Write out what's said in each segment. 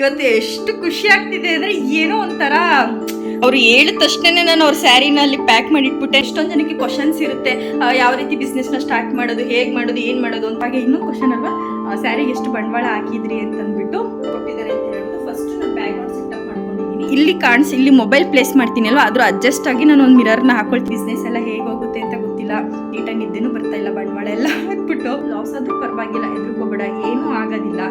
ಇವತ್ತು ಎಷ್ಟು ಖುಷಿ ಆಗ್ತಿದೆ ಅಂದ್ರೆ ಏನೋ ಒಂಥರ. ಅವ್ರು ಹೇಳಿದ ತಕ್ಷಣ ನಾನು ಅವ್ರ ಸ್ಯಾರಿನ ಅಲ್ಲಿ ಪ್ಯಾಕ್ ಮಾಡಿ ಇಟ್ಬಿಟ್ಟೆ ಎಷ್ಟೊಂದು ಜನಕ್ಕೆ ಕ್ವಶನ್ಸ್ ಇರುತ್ತೆ. ಯಾವ ರೀತಿ business ನ ಸ್ಟಾರ್ಟ್ ಮಾಡೋದು ಹೇಗೆ ಮಾಡೋದು ಏನು ಮಾಡೋದು ಅಂತ. ಹಾಗೆ ಇನ್ನೂ ಕ್ವಶನ್ ಅಲ್ವಾ? ಸ್ಯಾರಿಗೆ ಎಷ್ಟು ಬಂಡವಾಳ ಹಾಕಿದ್ರಿ ಅಂತ ಅಂದ್ಬಿಟ್ಟು ಕೊಟ್ಟಿದ್ದಾರೆ ಅಂತ ಹೇಳ್ಬಿಟ್ಟು ಫಸ್ಟ್ ನಾನು ಬ್ಯಾಗ್ ಸೆಟಪ್ ಮಾಡ್ಕೊಂಡಿದ್ದೀನಿ. ಇಲ್ಲಿ ಕಾಣಿಸಿ ಇಲ್ಲಿ ಮೊಬೈಲ್ ಪ್ಲೇಸ್ ಮಾಡ್ತೀನಿ ಅಲ್ವಾ? ಅದ್ರ ಅಡ್ಜಸ್ಟ್ ಆಗಿ ನಾನು ಒಂದು ಮಿರರ್ನ ಹಾಕೊಳ್ತೀನಿ. ಬಿಸ್ನೆಸ್ ಎಲ್ಲ ಹೇಗೆ ಹೋಗುತ್ತೆ ಅಂತ ಗೊತ್ತಿಲ್ಲ. ನೀಟಾಗಿ ಇದ್ದೇನು ಬರ್ತಾ ಇಲ್ಲ ಬಂಡವಾಳ ಎಲ್ಲ. ಹಾಕ್ಬಿಟ್ಟು ಲಾಸ್ ಆದ್ರೂ ಪರವಾಗಿಲ್ಲ ಎದುರ್ಕೋಬೇಡ ಏನೂ ಆಗೋದಿಲ್ಲ.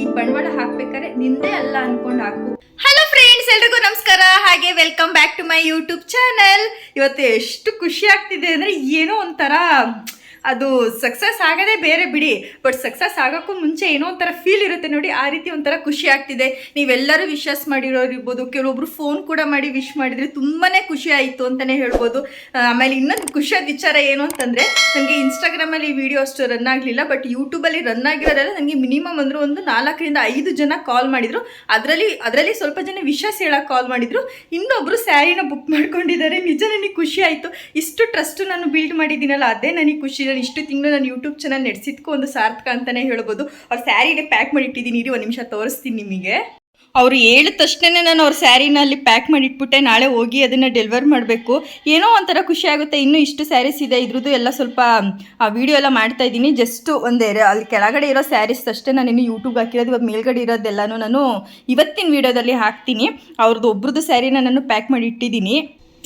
ಈ ಬಂಡವಾಳ ಹಾಕ್ಬೇಕಾದ್ರೆ ನಿಂದೇ ಅಲ್ಲ ಅನ್ಕೊಂಡು ಹಾಕು. ಹಲೋ ಫ್ರೆಂಡ್ಸ್ ಎಲ್ರಿಗೂ ನಮಸ್ಕಾರ. ಹಾಗೆ welcome back to my YouTube channel ಇವತ್ತು ಎಷ್ಟು ಖುಷಿ ಆಗ್ತಿದೆ ಅಂದ್ರೆ ಏನೋ ಒಂಥರ ಅದು ಸಕ್ಸಸ್ ಆಗದೆ ಬೇರೆ ಬಿಡಿ ಬಟ್ ಸಕ್ಸಸ್ ಆಗೋಕ್ಕೂ ಮುಂಚೆ ಏನೋ ಒಂಥರ ಫೀಲ್ ಇರುತ್ತೆ ನೋಡಿ, ಆ ರೀತಿ ಒಂಥರ ಖುಷಿ ಆಗ್ತಿದೆ. ನೀವೆಲ್ಲರೂ ವಿಶಸ್ ಮಾಡಿರೋರು ಇರ್ಬೋದು ಕೆಲವೊಬ್ರು ಫೋನ್ ಕೂಡ ಮಾಡಿ ವಿಶ್ ಮಾಡಿದ್ರೆ ತುಂಬಾ ಖುಷಿ ಆಯಿತು ಅಂತಲೇ ಹೇಳ್ಬೋದು. ಆಮೇಲೆ ಇನ್ನೊಂದು ಖುಷಿಯಾದ ವಿಚಾರ ಏನು ಅಂತಂದರೆ, ನನಗೆ ಇನ್ಸ್ಟಾಗ್ರಾಮಲ್ಲಿ ಈ ವಿಡಿಯೋ ಅಷ್ಟು ರನ್ ಆಗಲಿಲ್ಲ ಬಟ್ ಯೂಟ್ಯೂಬಲ್ಲಿ ರನ್ ಆಗಿರೋದೆಲ್ಲ ನನಗೆ ಮಿನಿಮಮ್ ಅಂದರೂ ಒಂದು ನಾಲ್ಕರಿಂದ ಐದು ಜನ ಕಾಲ್ ಮಾಡಿದರು. ಅದರಲ್ಲಿ ಅದರಲ್ಲಿ ಸ್ವಲ್ಪ ಜನ ವಿಶಸ್ ಹೇಳೋಕೆ ಕಾಲ್ ಮಾಡಿದರು. ಇನ್ನೊಬ್ಬರು ಸ್ಯಾರಿನ ಬುಕ್ ಮಾಡ್ಕೊಂಡಿದ್ದಾರೆ. ನಿಜ ನನಗೆ ಖುಷಿ ಆಯಿತು. ಇಷ್ಟು ಟ್ರಸ್ಟ್ ನಾನು ಬಿಲ್ಡ್ ಮಾಡಿದ್ದೀನಲ್ಲ, ಅದೇ ನನಗೆ ಖುಷಿ. ನಾನು ಇಷ್ಟು ತಿಂಗಳು ನಾನು ಯೂಟ್ಯೂಬ್ ಚಾನಲ್ ನಡೆಸಿದ್ಕೂ ಒಂದು ಸಾರ್ಥಕ ಅಂತಲೇ ಹೇಳ್ಬೋದು. ಅವ್ರ ಸ್ಯಾರಿಗೆ ಪ್ಯಾಕ್ ಮಾಡಿ ಇಟ್ಟಿದ್ದೀನಿ ಇರಿ, ಒಂದು ನಿಮಿಷ ತೋರಿಸ್ತೀನಿ ನಿಮಗೆ. ಅವರು ಹೇಳಿದ ತಕ್ಷಣ ನಾನು ಅವ್ರ ಸ್ಯಾರಿನ ಅಲ್ಲಿ ಪ್ಯಾಕ್ ಮಾಡಿ ಇಟ್ಬಿಟ್ಟೆ ನಾಳೆ ಹೋಗಿ ಅದನ್ನು ಡೆಲಿವರ್ ಮಾಡಬೇಕು. ಏನೋ ಒಂಥರ ಖುಷಿ ಆಗುತ್ತೆ. ಇನ್ನೂ ಇಷ್ಟು ಸ್ಯಾರೀಸ್ ಇದೆ. ಇದ್ರದ್ದು ಎಲ್ಲ ಸ್ವಲ್ಪ ವಿಡಿಯೋ ಎಲ್ಲ ಮಾಡ್ತಾ ಇದ್ದೀನಿ. ಜಸ್ಟ್ ಒಂದೇ ಅಲ್ಲಿ ಕೆಳಗಡೆ ಇರೋ ಸ್ಯಾರೀಸ್ ಅಷ್ಟೇ ನಾನು ಇನ್ನು ಯೂಟ್ಯೂಬ್ ಹಾಕಿರೋದು. ಇವಾಗ ಮೇಲ್ಗಡೆ ಇರೋದೆಲ್ಲನೂ ನಾನು ಇವತ್ತಿನ ವಿಡಿಯೋದಲ್ಲಿ ಹಾಕ್ತೀನಿ. ಅವ್ರದ್ದು ಒಬ್ರದ್ದು ಸ್ಯಾರಿನ ನಾನು ಪ್ಯಾಕ್ ಮಾಡಿ ಇಟ್ಟಿದ್ದೀನಿ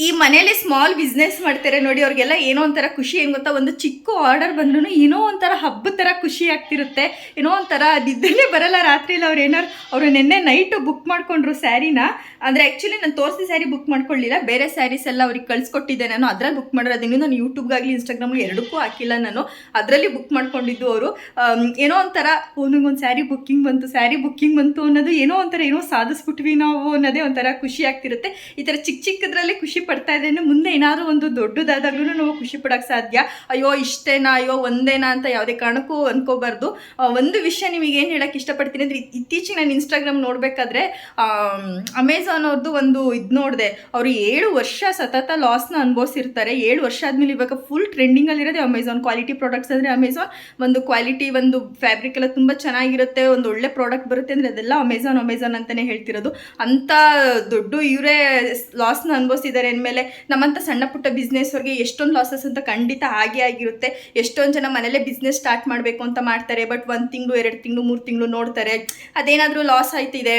ಈ ಮನೇಲಿ ಸ್ಮಾಲ್ ಬಿಸ್ನೆಸ್ ಮಾಡ್ತಾರೆ ನೋಡಿ, ಅವ್ರಿಗೆಲ್ಲ ಏನೋ ಒಂಥರ ಖುಷಿ ಏನು ಗೊತ್ತಾ? ಒಂದು ಚಿಕ್ಕ ಆರ್ಡರ್ ಬಂದ್ರೂ ಏನೋ ಒಂಥರ ಹಬ್ಬದ ಥರ ಖುಷಿ ಆಗ್ತಿರುತ್ತೆ. ಏನೋ ಒಂಥರ ಅದಿದ್ದಲ್ಲೇ ಬರಲ್ಲ ರಾತ್ರಿಯಲ್ಲಿ ಅವ್ರು ಏನಾರು, ಅವರು ನಿನ್ನೆ ನೈಟು ಬುಕ್ ಮಾಡ್ಕೊಂಡ್ರು ಸ್ಯಾರಿನ. ಅಂದರೆ ಆ್ಯಕ್ಚುಲಿ ನಾನು ತೋರಿಸಿ ಸ್ಯಾರಿ ಬುಕ್ ಮಾಡ್ಕೊಳ್ಳಿಲ್ಲ. ಬೇರೆ ಸ್ಯಾರೀಸ್ ಎಲ್ಲ ಅವ್ರಿಗೆ ಕಳಿಸ್ಕೊಟ್ಟಿದ್ದೆ ನಾನು. ಅದ್ರಲ್ಲಿ ಬುಕ್ ಮಾಡಿರೋದೇನು ನಾನು ಯೂಟ್ಯೂಬ್ಗಾಗಲಿ ಇನ್ಸ್ಟಾಗ್ರಾಮ್ಗೆ ಎರಡಕ್ಕೂ ಹಾಕಿಲ್ಲ ನಾನು. ಅದರಲ್ಲಿ ಬುಕ್ ಮಾಡ್ಕೊಂಡಿದ್ದು ಅವರು. ಏನೋ ಒಂಥರ ಒಂದು ಸ್ಯಾರಿ ಬುಕ್ಕಿಂಗ್ ಬಂತು, ಸ್ಯಾರಿ ಬುಕ್ಕಿಂಗ್ ಬಂತು ಅನ್ನೋದು ಏನೋ ಒಂಥರ ಏನೋ ಸಾಧಿಸ್ಬಿಟ್ವಿ ನಾವು ಅನ್ನೋದೇ ಒಂಥರ ಖುಷಿ ಆಗ್ತಿರುತ್ತೆ. ಈ ಥರ ಚಿಕ್ಕ ಚಿಕ್ಕದ್ರಲ್ಲಿ ಖುಷಿ ಪಡ್ತಾ ಇದ್ದೇನೆ ಮುಂದೆ ಏನಾದರೂ ಒಂದು ದೊಡ್ಡದಾದಾಗ್ಲೂ ನಾವು ಖುಷಿ ಪಡೋಕ್ಕೆ ಸಾಧ್ಯ. ಅಯ್ಯೋ, ಇಷ್ಟೇನಾ, ಅಯ್ಯೋ, ಒಂದೇನಾ ಅಂತ ಯಾವುದೇ ಕಾರಣಕ್ಕೂ ಅಂದ್ಕೋಬಾರ್ದು ಒಂದು ವಿಷಯ ನಿಮಗೆ ಏನು ಹೇಳಕ್ಕೆ ಇಷ್ಟಪಡ್ತೀನಿ ಅಂದರೆ ಇತ್ತೀಚೆಗೆ ನಾನು ಇನ್ಸ್ಟಾಗ್ರಾಮ್ ನೋಡಬೇಕಾದ್ರೆ ಅಮೆಝಾನ್ ಅವ್ರದ್ದು ಒಂದು ಇದು ನೋಡಿದೆ. ಅವರು ಏಳು ವರ್ಷ ಸತತ ಲಾಸ್ನ ಅನುಭವಿಸಿರ್ತಾರೆ. ಏಳು ವರ್ಷ ಆದಮೇಲೆ ಇವಾಗ ಫುಲ್ ಟ್ರೆಂಡಿಂಗಲ್ಲಿರೋದೇ ಅಮೆಝಾನ್ ಕ್ವಾಲಿಟಿ ಪ್ರಾಡಕ್ಟ್ಸ್ ಅಂದರೆ ಅಮೆಝಾನ್ ಒಂದು ಕ್ವಾಲಿಟಿ ಒಂದು ಫ್ಯಾಬ್ರಿಕ್ ಎಲ್ಲ ತುಂಬ ಚೆನ್ನಾಗಿರುತ್ತೆ. ಒಂದು ಒಳ್ಳೆ ಪ್ರಾಡಕ್ಟ್ ಬರುತ್ತೆ ಅಂದರೆ ಅದೆಲ್ಲ ಅಮೆಝಾನ್ ಅಮೆಝಾನ್ ಅಂತಲೇ ಹೇಳ್ತಿರೋದು. ಅಂಥ ದೊಡ್ಡ ಇವರೇ ಲಾಸ್ನ ಅನುಭವಿಸಿದ್ದಾರೆ ಅಂದಮೇಲೆ ನಮ್ಮಂಥ ಸಣ್ಣ ಪುಟ್ಟ ಬಿಸ್ನೆಸ್ ಅವ್ರಿಗೆ ಎಷ್ಟೊಂದು ಲಾಸಸ್ ಅಂತ ಖಂಡಿತ ಆಗೇ ಆಗಿರುತ್ತೆ. ಎಷ್ಟೊಂದು ಜನ ಮನೇಲೆ ಬಿಸ್ನೆಸ್ ಸ್ಟಾರ್ಟ್ ಮಾಡಬೇಕು ಅಂತ ಮಾಡ್ತಾರೆ ಬಟ್ ಒಂದು ತಿಂಗಳು, ಎರಡು ತಿಂಗಳು, ಮೂರು ತಿಂಗಳು ನೋಡ್ತಾರೆ, ಅದೇನಾದರೂ ಲಾಸ್ ಆಯ್ತಿದೆ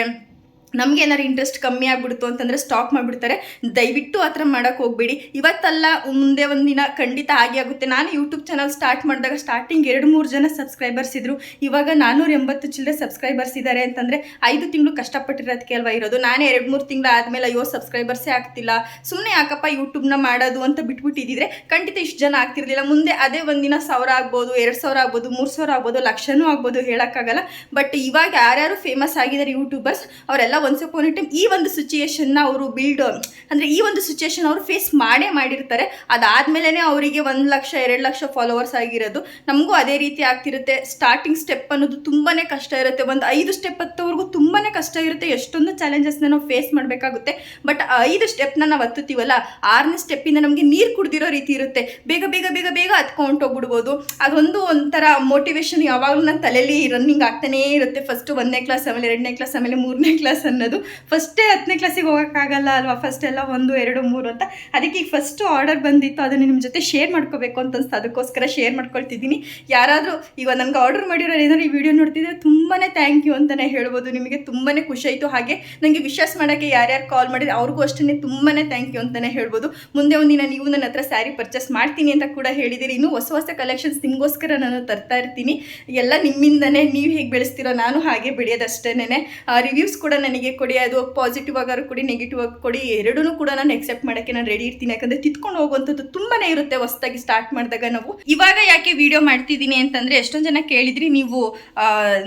ನಮ್ಗೆ ಏನಾದ್ರು ಇಂಟ್ರೆಸ್ಟ್ ಕಮ್ಮಿ ಆಗ್ಬಿಡ್ತು ಅಂತಂದ್ರೆ ಸ್ಟಾಪ್ ಮಾಡಿಬಿಡ್ತಾರೆ. ದಯವಿಟ್ಟು ಆ ಥರ ಮಾಡೋಕೆ ಹೋಗ್ಬೇಡಿ. ಇವತ್ತಲ್ಲ ಮುಂದೆ ಒಂದು ದಿನ ಖಂಡಿತ ಹಾಗೆ ಆಗುತ್ತೆ. ನಾನು ಯೂಟ್ಯೂಬ್ ಚಾನಲ್ ಸ್ಟಾರ್ಟ್ ಮಾಡಿದಾಗ ಸ್ಟಾರ್ಟಿಂಗ್ ಎರಡು ಮೂರು ಜನ ಸಬ್ಸ್ಕ್ರೈಬರ್ಸ್ ಇದ್ರು. ಇವಾಗ ನಾನ್ನೂರ ಎಂಬತ್ತು ಚಿಲ್ಲರೆ ಸಬ್ಸ್ಕ್ರೈಬರ್ಸ್ ಇದ್ದಾರೆ ಅಂತಂದರೆ ಐದು ತಿಂಗಳು ಕಷ್ಟಪಟ್ಟಿರೋದಕ್ಕೆ ಅಲ್ವಾ ಇರೋದು? ನಾನೇ ಎರಡು ಮೂರು ತಿಂಗಳು ಆದಮೇಲೆ ಅಯ್ಯೋ ಸಬ್ಸ್ಕ್ರೈಬರ್ಸೇ ಆಗ್ತಿಲ್ಲ. ಸುಮ್ಮನೆ ಯಾಕಪ್ಪ ಯೂಟ್ಯೂಬ್ನ ಮಾಡೋದು ಅಂತ ಬಿಟ್ಬಿಟ್ಟಿದ್ರೆ ಖಂಡಿತ ಇಷ್ಟು ಜನ ಆಗ್ತಿರ್ಲಿಲ್ಲ. ಮುಂದೆ ಅದೇ ಒಂದಿನ ಸಾವಿರ ಆಗ್ಬೋದು, ಎರಡು ಸಾವಿರ ಆಗ್ಬೋದು, ಮೂರು ಸಾವಿರ ಆಗ್ಬೋದು, ಲಕ್ಷನೂ ಆಗ್ಬೋದು ಹೇಳೋಕ್ಕಾಗಲ್ಲ. ಬಟ್ ಇವಾಗ ಯಾರ್ಯಾರು ಫೇಮಸ್ ಆಗಿದ್ದಾರೆ ಯೂಟ್ಯೂಬರ್ಸ್ ಅವರೆಲ್ಲ ಒನ್ಸ್ ಅಪಾನ್ ಟೈಮ್ ಈ ಒಂದು ಸಿಚುಯೇಷನ್ನ ಅವರು ಬಿಲ್ಡ್ ಅಂದರೆ ಈ ಒಂದು ಸಿಚುಯೇಷನ್ ಅವರು ಫೇಸ್ ಮಾಡೇ ಮಾಡಿರ್ತಾರೆ. ಅದಾದಮೇಲೆ ಅವರಿಗೆ ಒಂದು ಲಕ್ಷ, ಎರಡು ಲಕ್ಷ ಫಾಲೋವರ್ಸ್ ಆಗಿರೋದು. ನಮಗೂ ಅದೇ ರೀತಿ ಆಗ್ತಿರುತ್ತೆ. ಸ್ಟಾರ್ಟಿಂಗ್ ಸ್ಟೆಪ್ ಅನ್ನೋದು ತುಂಬಾ ಕಷ್ಟ ಇರುತ್ತೆ. ಒಂದು ಐದು ಸ್ಟೆಪ್ ಹತ್ತವರೆಗೂ ತುಂಬಾ ಕಷ್ಟ ಇರುತ್ತೆ. ಎಷ್ಟೊಂದು ಚಾಲೆಂಜಸ್ನ ನಾವು ಫೇಸ್ ಮಾಡಬೇಕಾಗುತ್ತೆ. ಬಟ್ ಐದು ಸ್ಟೆಪ್ನ ನಾವು ಹತ್ತುತ್ತೀವಲ್ಲ, ಆರನೇ ಸ್ಟೆಪ್ಪಿಂದ ನಮಗೆ ನೀರು ಕುಡ್ದಿರೋ ರೀತಿ ಇರುತ್ತೆ. ಬೇಗ ಬೇಗ ಬೇಗ ಬೇಗ ಹತ್ಕೊಂಡು ಹೋಗ್ಬಿಡ್ಬೋದು. ಅದೊಂದು ಒಂಥರ ಮೋಟಿವೇಶನ್ ಯಾವಾಗಲೂ ನನ್ನ ತಲೆಯಲ್ಲಿ ರನ್ನಿಂಗ್ ಆಗ್ತಾನೇ ಇರುತ್ತೆ. ಫಸ್ಟು ಒಂದನೇ ಕ್ಲಾಸ್ ಆಮೇಲೆ ಎರಡನೇ ಕ್ಲಾಸ್ ಆಮೇಲೆ ಮೂರನೇ ಕ್ಲಾಸ್ ಅನ್ನೋದು ಫಸ್ಟೇ ಹತ್ತನೇ ಕ್ಲಾಸಿಗೆ ಹೋಗೋಕ್ಕಾಗಲ್ಲ ಅಲ್ವಾ? ಫಸ್ಟ್ ಎಲ್ಲ ಒಂದು, ಎರಡು, ಮೂರು ಅಂತ. ಅದಕ್ಕೆ ಈಗ ಫಸ್ಟು ಆರ್ಡರ್ ಬಂದಿತ್ತು. ಅದನ್ನು ನಿಮ್ಮ ಜೊತೆ ಶೇರ್ ಮಾಡ್ಕೋಬೇಕು ಅಂತ ಅನ್ಸ್ತು. ಅದಕ್ಕೋಸ್ಕರ ಶೇರ್ ಮಾಡ್ಕೊಳ್ತಿದ್ದೀನಿ. ಯಾರಾದರೂ ಈಗ ನನಗೆ ಆರ್ಡರ್ ಮಾಡಿರೋ ಏನಾದ್ರು ಈ ವಿಡಿಯೋ ನೋಡ್ತಿದ್ರೆ ತುಂಬಾ ಥ್ಯಾಂಕ್ ಯು ಅಂತಲೇ ಹೇಳ್ಬೋದು. ನಿಮಗೆ ತುಂಬಾ ಖುಷಿ ಆಯಿತು. ಹಾಗೆ ನನಗೆ ವಿಶ್ವಾಸ ಮಾಡೋಕ್ಕೆ ಯಾರ್ಯಾರು ಕಾಲ್ ಮಾಡಿದ್ರೆ ಅವ್ರಿಗೂ ಅಷ್ಟೇ ತುಂಬಾ ಥ್ಯಾಂಕ್ ಯು ಅಂತಲೇ ಹೇಳ್ಬೋದು. ಮುಂದೆ ಒಂದಿನ ನೀವು ನನ್ನ ಹತ್ರ ಸ್ಯಾರಿ ಪರ್ಚೇಸ್ ಮಾಡ್ತೀನಿ ಅಂತ ಕೂಡ ಹೇಳಿದ್ದೀರಿ ಇನ್ನೂ ಹೊಸ ಹೊಸ ಕಲೆಕ್ಷನ್ಸ್ ನಿಮಗೋಸ್ಕರ ನಾನು ತರ್ತಾ ಇರ್ತೀನಿ. ಎಲ್ಲ ನಿಮ್ಮಿಂದನೇ ನೀವು ಹೇಗೆ ಬೆಳೆಸ್ತೀರೋ ನಾನು ಹಾಗೆ ಬೆಳೆಯೋದಷ್ಟೇನೆ ರಿವ್ಯೂಸ್ ಕೂಡ ನನಗೆ ಕೊಡಿ, ಅದು ಪಾಸಿಟಿವ್ ಆಗಾರು ಕೊಡಿ ನೆಗೆಟಿವ್ ಆಗಿ ಕೊಡಿ ಎರಡೂ ಕೂಡ ನಾನು ಎಕ್ಸೆಪ್ಟ್ ಮಾಡೋಕ್ಕೆ ನಾನು ರೆಡಿ ಇರ್ತೀನಿ. ಯಾಕಂದರೆ ತಿತ್ಕೊಂಡು ಹೋಗುವಂಥದ್ದು ತುಂಬಾ ಇರುತ್ತೆ ಹೊಸದಾಗಿ ಸ್ಟಾರ್ಟ್ ಮಾಡಿದಾಗ ನಾವು. ಇವಾಗ ಯಾಕೆ ವಿಡಿಯೋ ಮಾಡ್ತಿದ್ದೀನಿ ಅಂತಂದರೆ ಎಷ್ಟೊಂದು ಜನ ಕೇಳಿದ್ರಿ, ನೀವು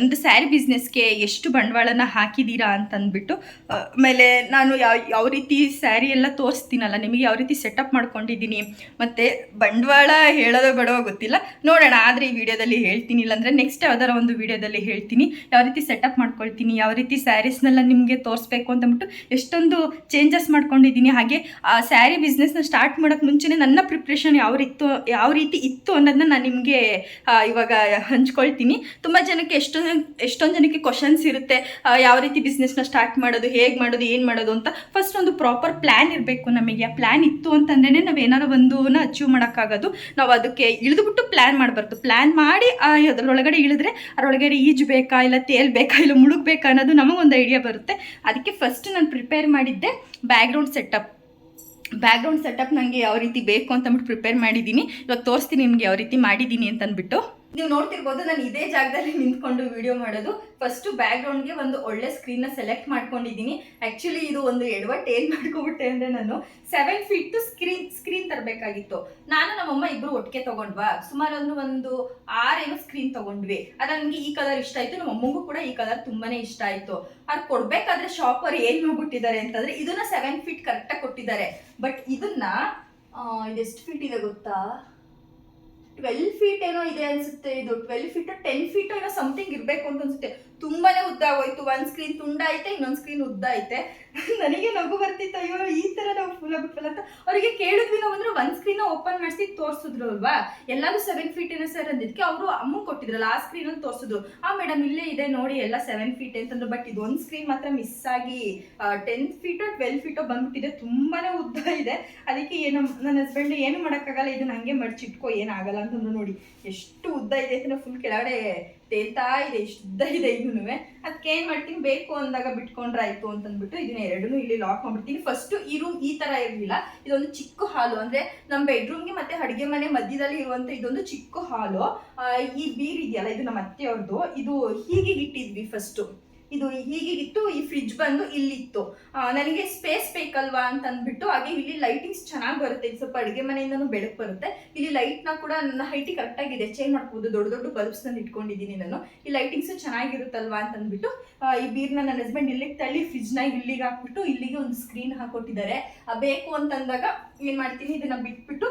ಒಂದು ಸ್ಯಾರಿ ಬಿಸ್ನೆಸ್ಗೆ ಎಷ್ಟು ಬಂಡವಾಳನ ಹಾಕಿದ್ದೀರಾ ಅಂತಂದ್ಬಿಟ್ಟು. ಆಮೇಲೆ ನಾನು ಯಾವ ಯಾವ ರೀತಿ ಸ್ಯಾರಿ ಎಲ್ಲ ತೋರಿಸ್ತೀನಲ್ಲ, ನಿಮಗೆ ಯಾವ ರೀತಿ ಸೆಟಪ್ ಮಾಡ್ಕೊಂಡಿದ್ದೀನಿ, ಮತ್ತು ಬಂಡವಾಳ ಹೇಳೋದು ಬೇಡವೋ ಗೊತ್ತಿಲ್ಲ. ನೋಡೋಣ, ಆದರೆ ಈ ವಿಡಿಯೋದಲ್ಲಿ ಹೇಳ್ತೀನಿ, ಇಲ್ಲಾಂದರೆ ನೆಕ್ಸ್ಟ್ ಯಾವ್ದಾರ ಒಂದು ವಿಡಿಯೋದಲ್ಲಿ ಹೇಳ್ತೀನಿ. ಯಾವ ರೀತಿ ಸೆಟಪ್ ಮಾಡ್ಕೊಳ್ತೀನಿ, ಯಾವ ರೀತಿ ಸ್ಯಾರೀಸ್ನೆಲ್ಲ ನಿಮ್ಮ ನಿಮಗೆ ತೋರಿಸ್ಬೇಕು ಅಂತಂದ್ಬಿಟ್ಟು ಎಷ್ಟೊಂದು ಚೇಂಜಸ್ ಮಾಡ್ಕೊಂಡಿದ್ದೀನಿ. ಹಾಗೆ, ಆ ಸ್ಯಾರಿ ಬಿಸ್ನೆಸ್ನ ಸ್ಟಾರ್ಟ್ ಮಾಡೋಕ್ಕೆ ಮುಂಚೆನೇ ನನ್ನ ಪ್ರಿಪ್ರೇಷನ್ ಯಾವ ರೀತಿ ಯಾವ ರೀತಿ ಇತ್ತು ಅನ್ನೋದನ್ನ ನಾನು ನಿಮಗೆ ಇವಾಗ ಹಂಚ್ಕೊಳ್ತೀನಿ. ತುಂಬ ಜನಕ್ಕೆ ಎಷ್ಟೊಂದು ಎಷ್ಟೊಂದು ಜನಕ್ಕೆ ಕ್ವಶನ್ಸ್ ಇರುತ್ತೆ. ಯಾವ ರೀತಿ ಬಿಸ್ನೆಸ್ನ ಸ್ಟಾರ್ಟ್ ಮಾಡೋದು, ಹೇಗೆ ಮಾಡೋದು, ಏನು ಮಾಡೋದು ಅಂತ. ಫಸ್ಟ್ ಒಂದು ಪ್ರಾಪರ್ ಪ್ಲ್ಯಾನ್ ಇರಬೇಕು ನಮಗೆ. ಆ ಪ್ಲ್ಯಾನ್ ಇತ್ತು ಅಂತಂದ್ರೆ ನಾವು ಏನಾರು ಒಂದನ್ನ ಅಚೀವ್ ಮಾಡೋಕ್ಕಾಗೋದು. ನಾವು ಅದಕ್ಕೆ ಇಳಿದುಬಿಟ್ಟು ಪ್ಲ್ಯಾನ್ ಮಾಡಬಾರ್ದು. ಪ್ಲ್ಯಾನ್ ಮಾಡಿ ಅದರೊಳಗಡೆ ಇಳಿದ್ರೆ, ಅದರೊಳಗಡೆ ಈಜಬೇಕಾ ಇಲ್ಲ ತೇಲ್ಬೇಕಾ ಇಲ್ಲ ಮುಳುಗ್ಬೇಕಾ ಅನ್ನೋದು ನಮಗೊಂದು ಐಡಿಯಾ ಬರುತ್ತೆ. ಅದಕ್ಕೆ ಫಸ್ಟ್ ನಾನು ಪ್ರಿಪೇರ್ ಮಾಡಿದ್ದೆ ಬ್ಯಾಕ್ಗ್ರೌಂಡ್ ಸೆಟಪ್ ಬ್ಯಾಕ್ಗ್ರೌಂಡ್ ಸೆಟಪ್ ನನಗೆ ಯಾವ ರೀತಿ ಬೇಕು ಅಂತ ಅಂದ್ಬಿಟ್ಟು ಪ್ರಿಪೇರ್ ಮಾಡಿದ್ದೀನಿ. ಇವಾಗ ತೋರಿಸ್ತೀನಿ ನಿಮಗೆ ಯಾವ ರೀತಿ ಮಾಡಿದ್ದೀನಿ ಅಂತ ಅಂದ್ಬಿಟ್ಟು. ನೀವು ನೋಡ್ತಿರ್ಬೋದು ನಾನು ಇದೇ ಜಾಗದಲ್ಲಿ ನಿಂತ್ಕೊಂಡು ವಿಡಿಯೋ ಮಾಡೋದು. ಫಸ್ಟು ಬ್ಯಾಕ್ಗ್ರೌಂಡ್ಗೆ ಒಂದು ಒಳ್ಳೆ ಸ್ಕ್ರೀನ್ನ ಸೆಲೆಕ್ಟ್ ಮಾಡ್ಕೊಂಡಿದ್ದೀನಿ. ಆ್ಯಕ್ಚುಲಿ ಇದು ಒಂದು ಎಡವಟ್ ಏನು ಮಾಡ್ಕೊಬಿಟ್ಟೆ ಅಂದರೆ ನಾನು ಸೆವೆನ್ ಫೀಟ್ ಸ್ಕ್ರೀನ್ ಸ್ಕ್ರೀನ್ ತರಬೇಕಾಗಿತ್ತು. ನಾನು ನಮ್ಮಮ್ಮ ಇಬ್ಬರು ಒಟ್ಟಿಗೆ ತಗೊಂಡ್ವಾ? ಸುಮಾರು ಒಂದು ಒಂದು ಆರೇನು ಸ್ಕ್ರೀನ್ ತಗೊಂಡ್ವಿ. ಅದು ನನಗೆ ಈ ಕಲರ್ ಇಷ್ಟ ಆಯಿತು. ನಮ್ಮಮ್ಮಗೂ ಕೂಡ ಈ ಕಲರ್ ತುಂಬಾನೇ ಇಷ್ಟ ಆಯಿತು. ಅದು ಕೊಡಬೇಕಾದ್ರೆ ಶಾಪ್ ಅವ್ರು ಏನು ಮಾಡ್ಬಿಟ್ಟಿದ್ದಾರೆ ಅಂತಂದರೆ ಇದನ್ನ ಸೆವೆನ್ ಫೀಟ್ ಕರೆಕ್ಟಾಗಿ ಕೊಟ್ಟಿದ್ದಾರೆ. ಬಟ್ ಇದನ್ನ ಇದೆಷ್ಟು ಫೀಟ್ ಇದೆ ಗೊತ್ತಾ? ಟ್ವೆಲ್ ಫೀಟ್ ಏನೋ ಇದೆ ಅನ್ಸುತ್ತೆ ಇದು. ಟ್ವೆಲ್ ಫೀಟ್ ಟೆನ್ ಫೀಟ್ ಏನೋ ಸಮಥಿಂಗ್ ಇರಬೇಕು ಅಂತ ಅನ್ಸುತ್ತೆ. ತುಂಬಾನೇ ಉದ್ದ ಹೋಯ್ತು. ಒಂದ್ ಸ್ಕ್ರೀನ್ ತುಂಡ ಐತೆ, ಇನ್ನೊಂದ್ ಸ್ಕ್ರೀನ್ ಉದ್ದ ಐತೆ. ನನಗೆ ನಗು ಬರ್ತಿತ್ತು. ಅಯ್ಯೋ, ಈ ತರ ನಾವು ಫುಲ್ ಆಗ್ಬಿಟ್ವಲ್ಲ ಅಂತ. ಅವರಿಗೆ ಕೇಳಿದ್ವಿ ನಾವು ಅಂದ್ರೆ ಒಂದ್ ಸ್ಕ್ರೀನ್ ಓಪನ್ ಮಾಡಿಸಿ ತೋರಿಸಿದ್ರು ಅಲ್ವಾ? ಎಲ್ಲಾರು ಸೆವೆನ್ ಫೀಟ್ ಏನೋ ಸರ್ ಅಂದಿದ್ಕೆ ಅವರು ಅಮ್ಮ ಕೊಟ್ಟಿದ್ರಲ್ಲ, ಆ ಸ್ಕ್ರೀನ್ ಅಲ್ಲಿ ತೋರಿಸಿದ್ರು. ಆ ಮೇಡಮ್ ಇಲ್ಲೇ ಇದೆ ನೋಡಿ, ಎಲ್ಲ ಸೆವೆನ್ ಫೀಟ್ ಅಂತಂದ್ರು. ಬಟ್ ಇದು ಒಂದ್ ಸ್ಕ್ರೀನ್ ಮಾತ್ರ ಮಿಸ್ ಆಗಿ ಟೆನ್ ಫೀಟೋ ಟ್ವೆಲ್ ಫೀಟೋ ಬಂದ್ಬಿಟ್ಟಿದೆ. ತುಂಬಾನೇ ಉದ್ದ ಇದೆ. ಅದಕ್ಕೆ ಏನು ನನ್ನ ಹಸ್ಬೆಂಡ್ ಏನು ಮಾಡೋಕ್ಕಾಗಲ್ಲ ಇದು ಹಂಗೆ ಮಡ್ಚಿಟ್ಕೋ ಏನಾಗಲ್ಲ ಅಂತಂದ್ರು ನೋಡಿ. ಎಷ್ಟು ಉದ್ದ ಇದೆ ಅಂತ ಫುಲ್ ಕೆಳಗಡೆ ತೇಲ್ತಾ ಇದೆ, ಶುದ್ಧ ಇದೆ ಇದನ್ನು ಅದಕ್ಕೆ ಏನು ಮಾಡ್ತೀನಿ? ಬೇಕು ಅಂದಾಗ ಬಿಟ್ಕೊಂಡ್ರೆ ಆಯ್ತು ಅಂತಂದ್ಬಿಟ್ಟು ಇದನ್ನ ಎರಡನ್ನೂ ಇಲ್ಲಿ ಲಾಕ್ ಮಾಡ್ಬಿಡ್ತೀನಿ. ಫಸ್ಟ್ ಈ ರೂಮ್ ಈ ತರ ಇರಲಿಲ್ಲ. ಇದೊಂದು ಚಿಕ್ಕ ಹಾಲು, ಅಂದ್ರೆ ನಮ್ಮ ಬೆಡ್ರೂಮ್ಗೆ ಮತ್ತೆ ಅಡುಗೆ ಮನೆ ಮಧ್ಯದಲ್ಲಿ ಇರುವಂತ ಇದೊಂದು ಚಿಕ್ಕ ಹಾಲು. ಈ ಬೀರ್ ಇದೆಯಲ್ಲ, ಇದು ನಮ್ಮ ಅತ್ತೆಯವ್ರದ್ದು ಇದು ಹೀಗೆ ಇಟ್ಟಿದ್ವಿ ಫಸ್ಟು ಇದು ಹೀಗೆ ಇಟ್ಟು ಈ ಫ್ರಿಜ್ ಬಂದು ಇಲ್ಲಿತ್ತು. ನನಗೆ ಸ್ಪೇಸ್ ಬೇಕಲ್ವಾ ಅಂತ ಅಂದ್ಬಿಟ್ಟು ಹಾಗೆ ಇಲ್ಲಿ ಲೈಟಿಂಗ್ಸ್ ಚೆನ್ನಾಗಿ ಬರುತ್ತೆ. ಇದು ಸ್ವಲ್ಪ ಅಡುಗೆ ಮನೆಯಿಂದನೂ ಬೆಳಕು ಬರುತ್ತೆ. ಇಲ್ಲಿ ಲೈಟ್ನ ಕೂಡ ನನ್ನ ಹೈಟಿಗೆ ಕರೆಕ್ಟಾಗಿದೆ ಚೇಂಜ್ ಮಾಡ್ಬೋದು. ದೊಡ್ಡ ದೊಡ್ಡ ಬಲ್ಬ್ಸ್ ನಾನು ಇಟ್ಕೊಂಡಿದ್ದೀನಿ ನಾನು. ಈ ಲೈಟಿಂಗ್ಸ್ ಚೆನ್ನಾಗಿರುತ್ತಲ್ವಾ ಅಂತ ಅಂದ್ಬಿಟ್ಟು ಈ ಬೀರ್ನ ನನ್ನ ಹಸ್ಬೆಂಡ್ ಇಲ್ಲಿಗೆ ತಳ್ಳಿ ಫ್ರಿಜ್ನ ಇಲ್ಲಿಗೆ ಹಾಕ್ಬಿಟ್ಟು ಇಲ್ಲಿಗೆ ಒಂದು ಸ್ಕ್ರೀನ್ ಹಾಕೊಟ್ಟಿದ್ದಾರೆ. ಬೇಕು ಅಂತಂದಾಗ ಏನು ಮಾಡ್ತೀನಿ? ಇದನ್ನ ಬಿಟ್ಬಿಟ್ಟು,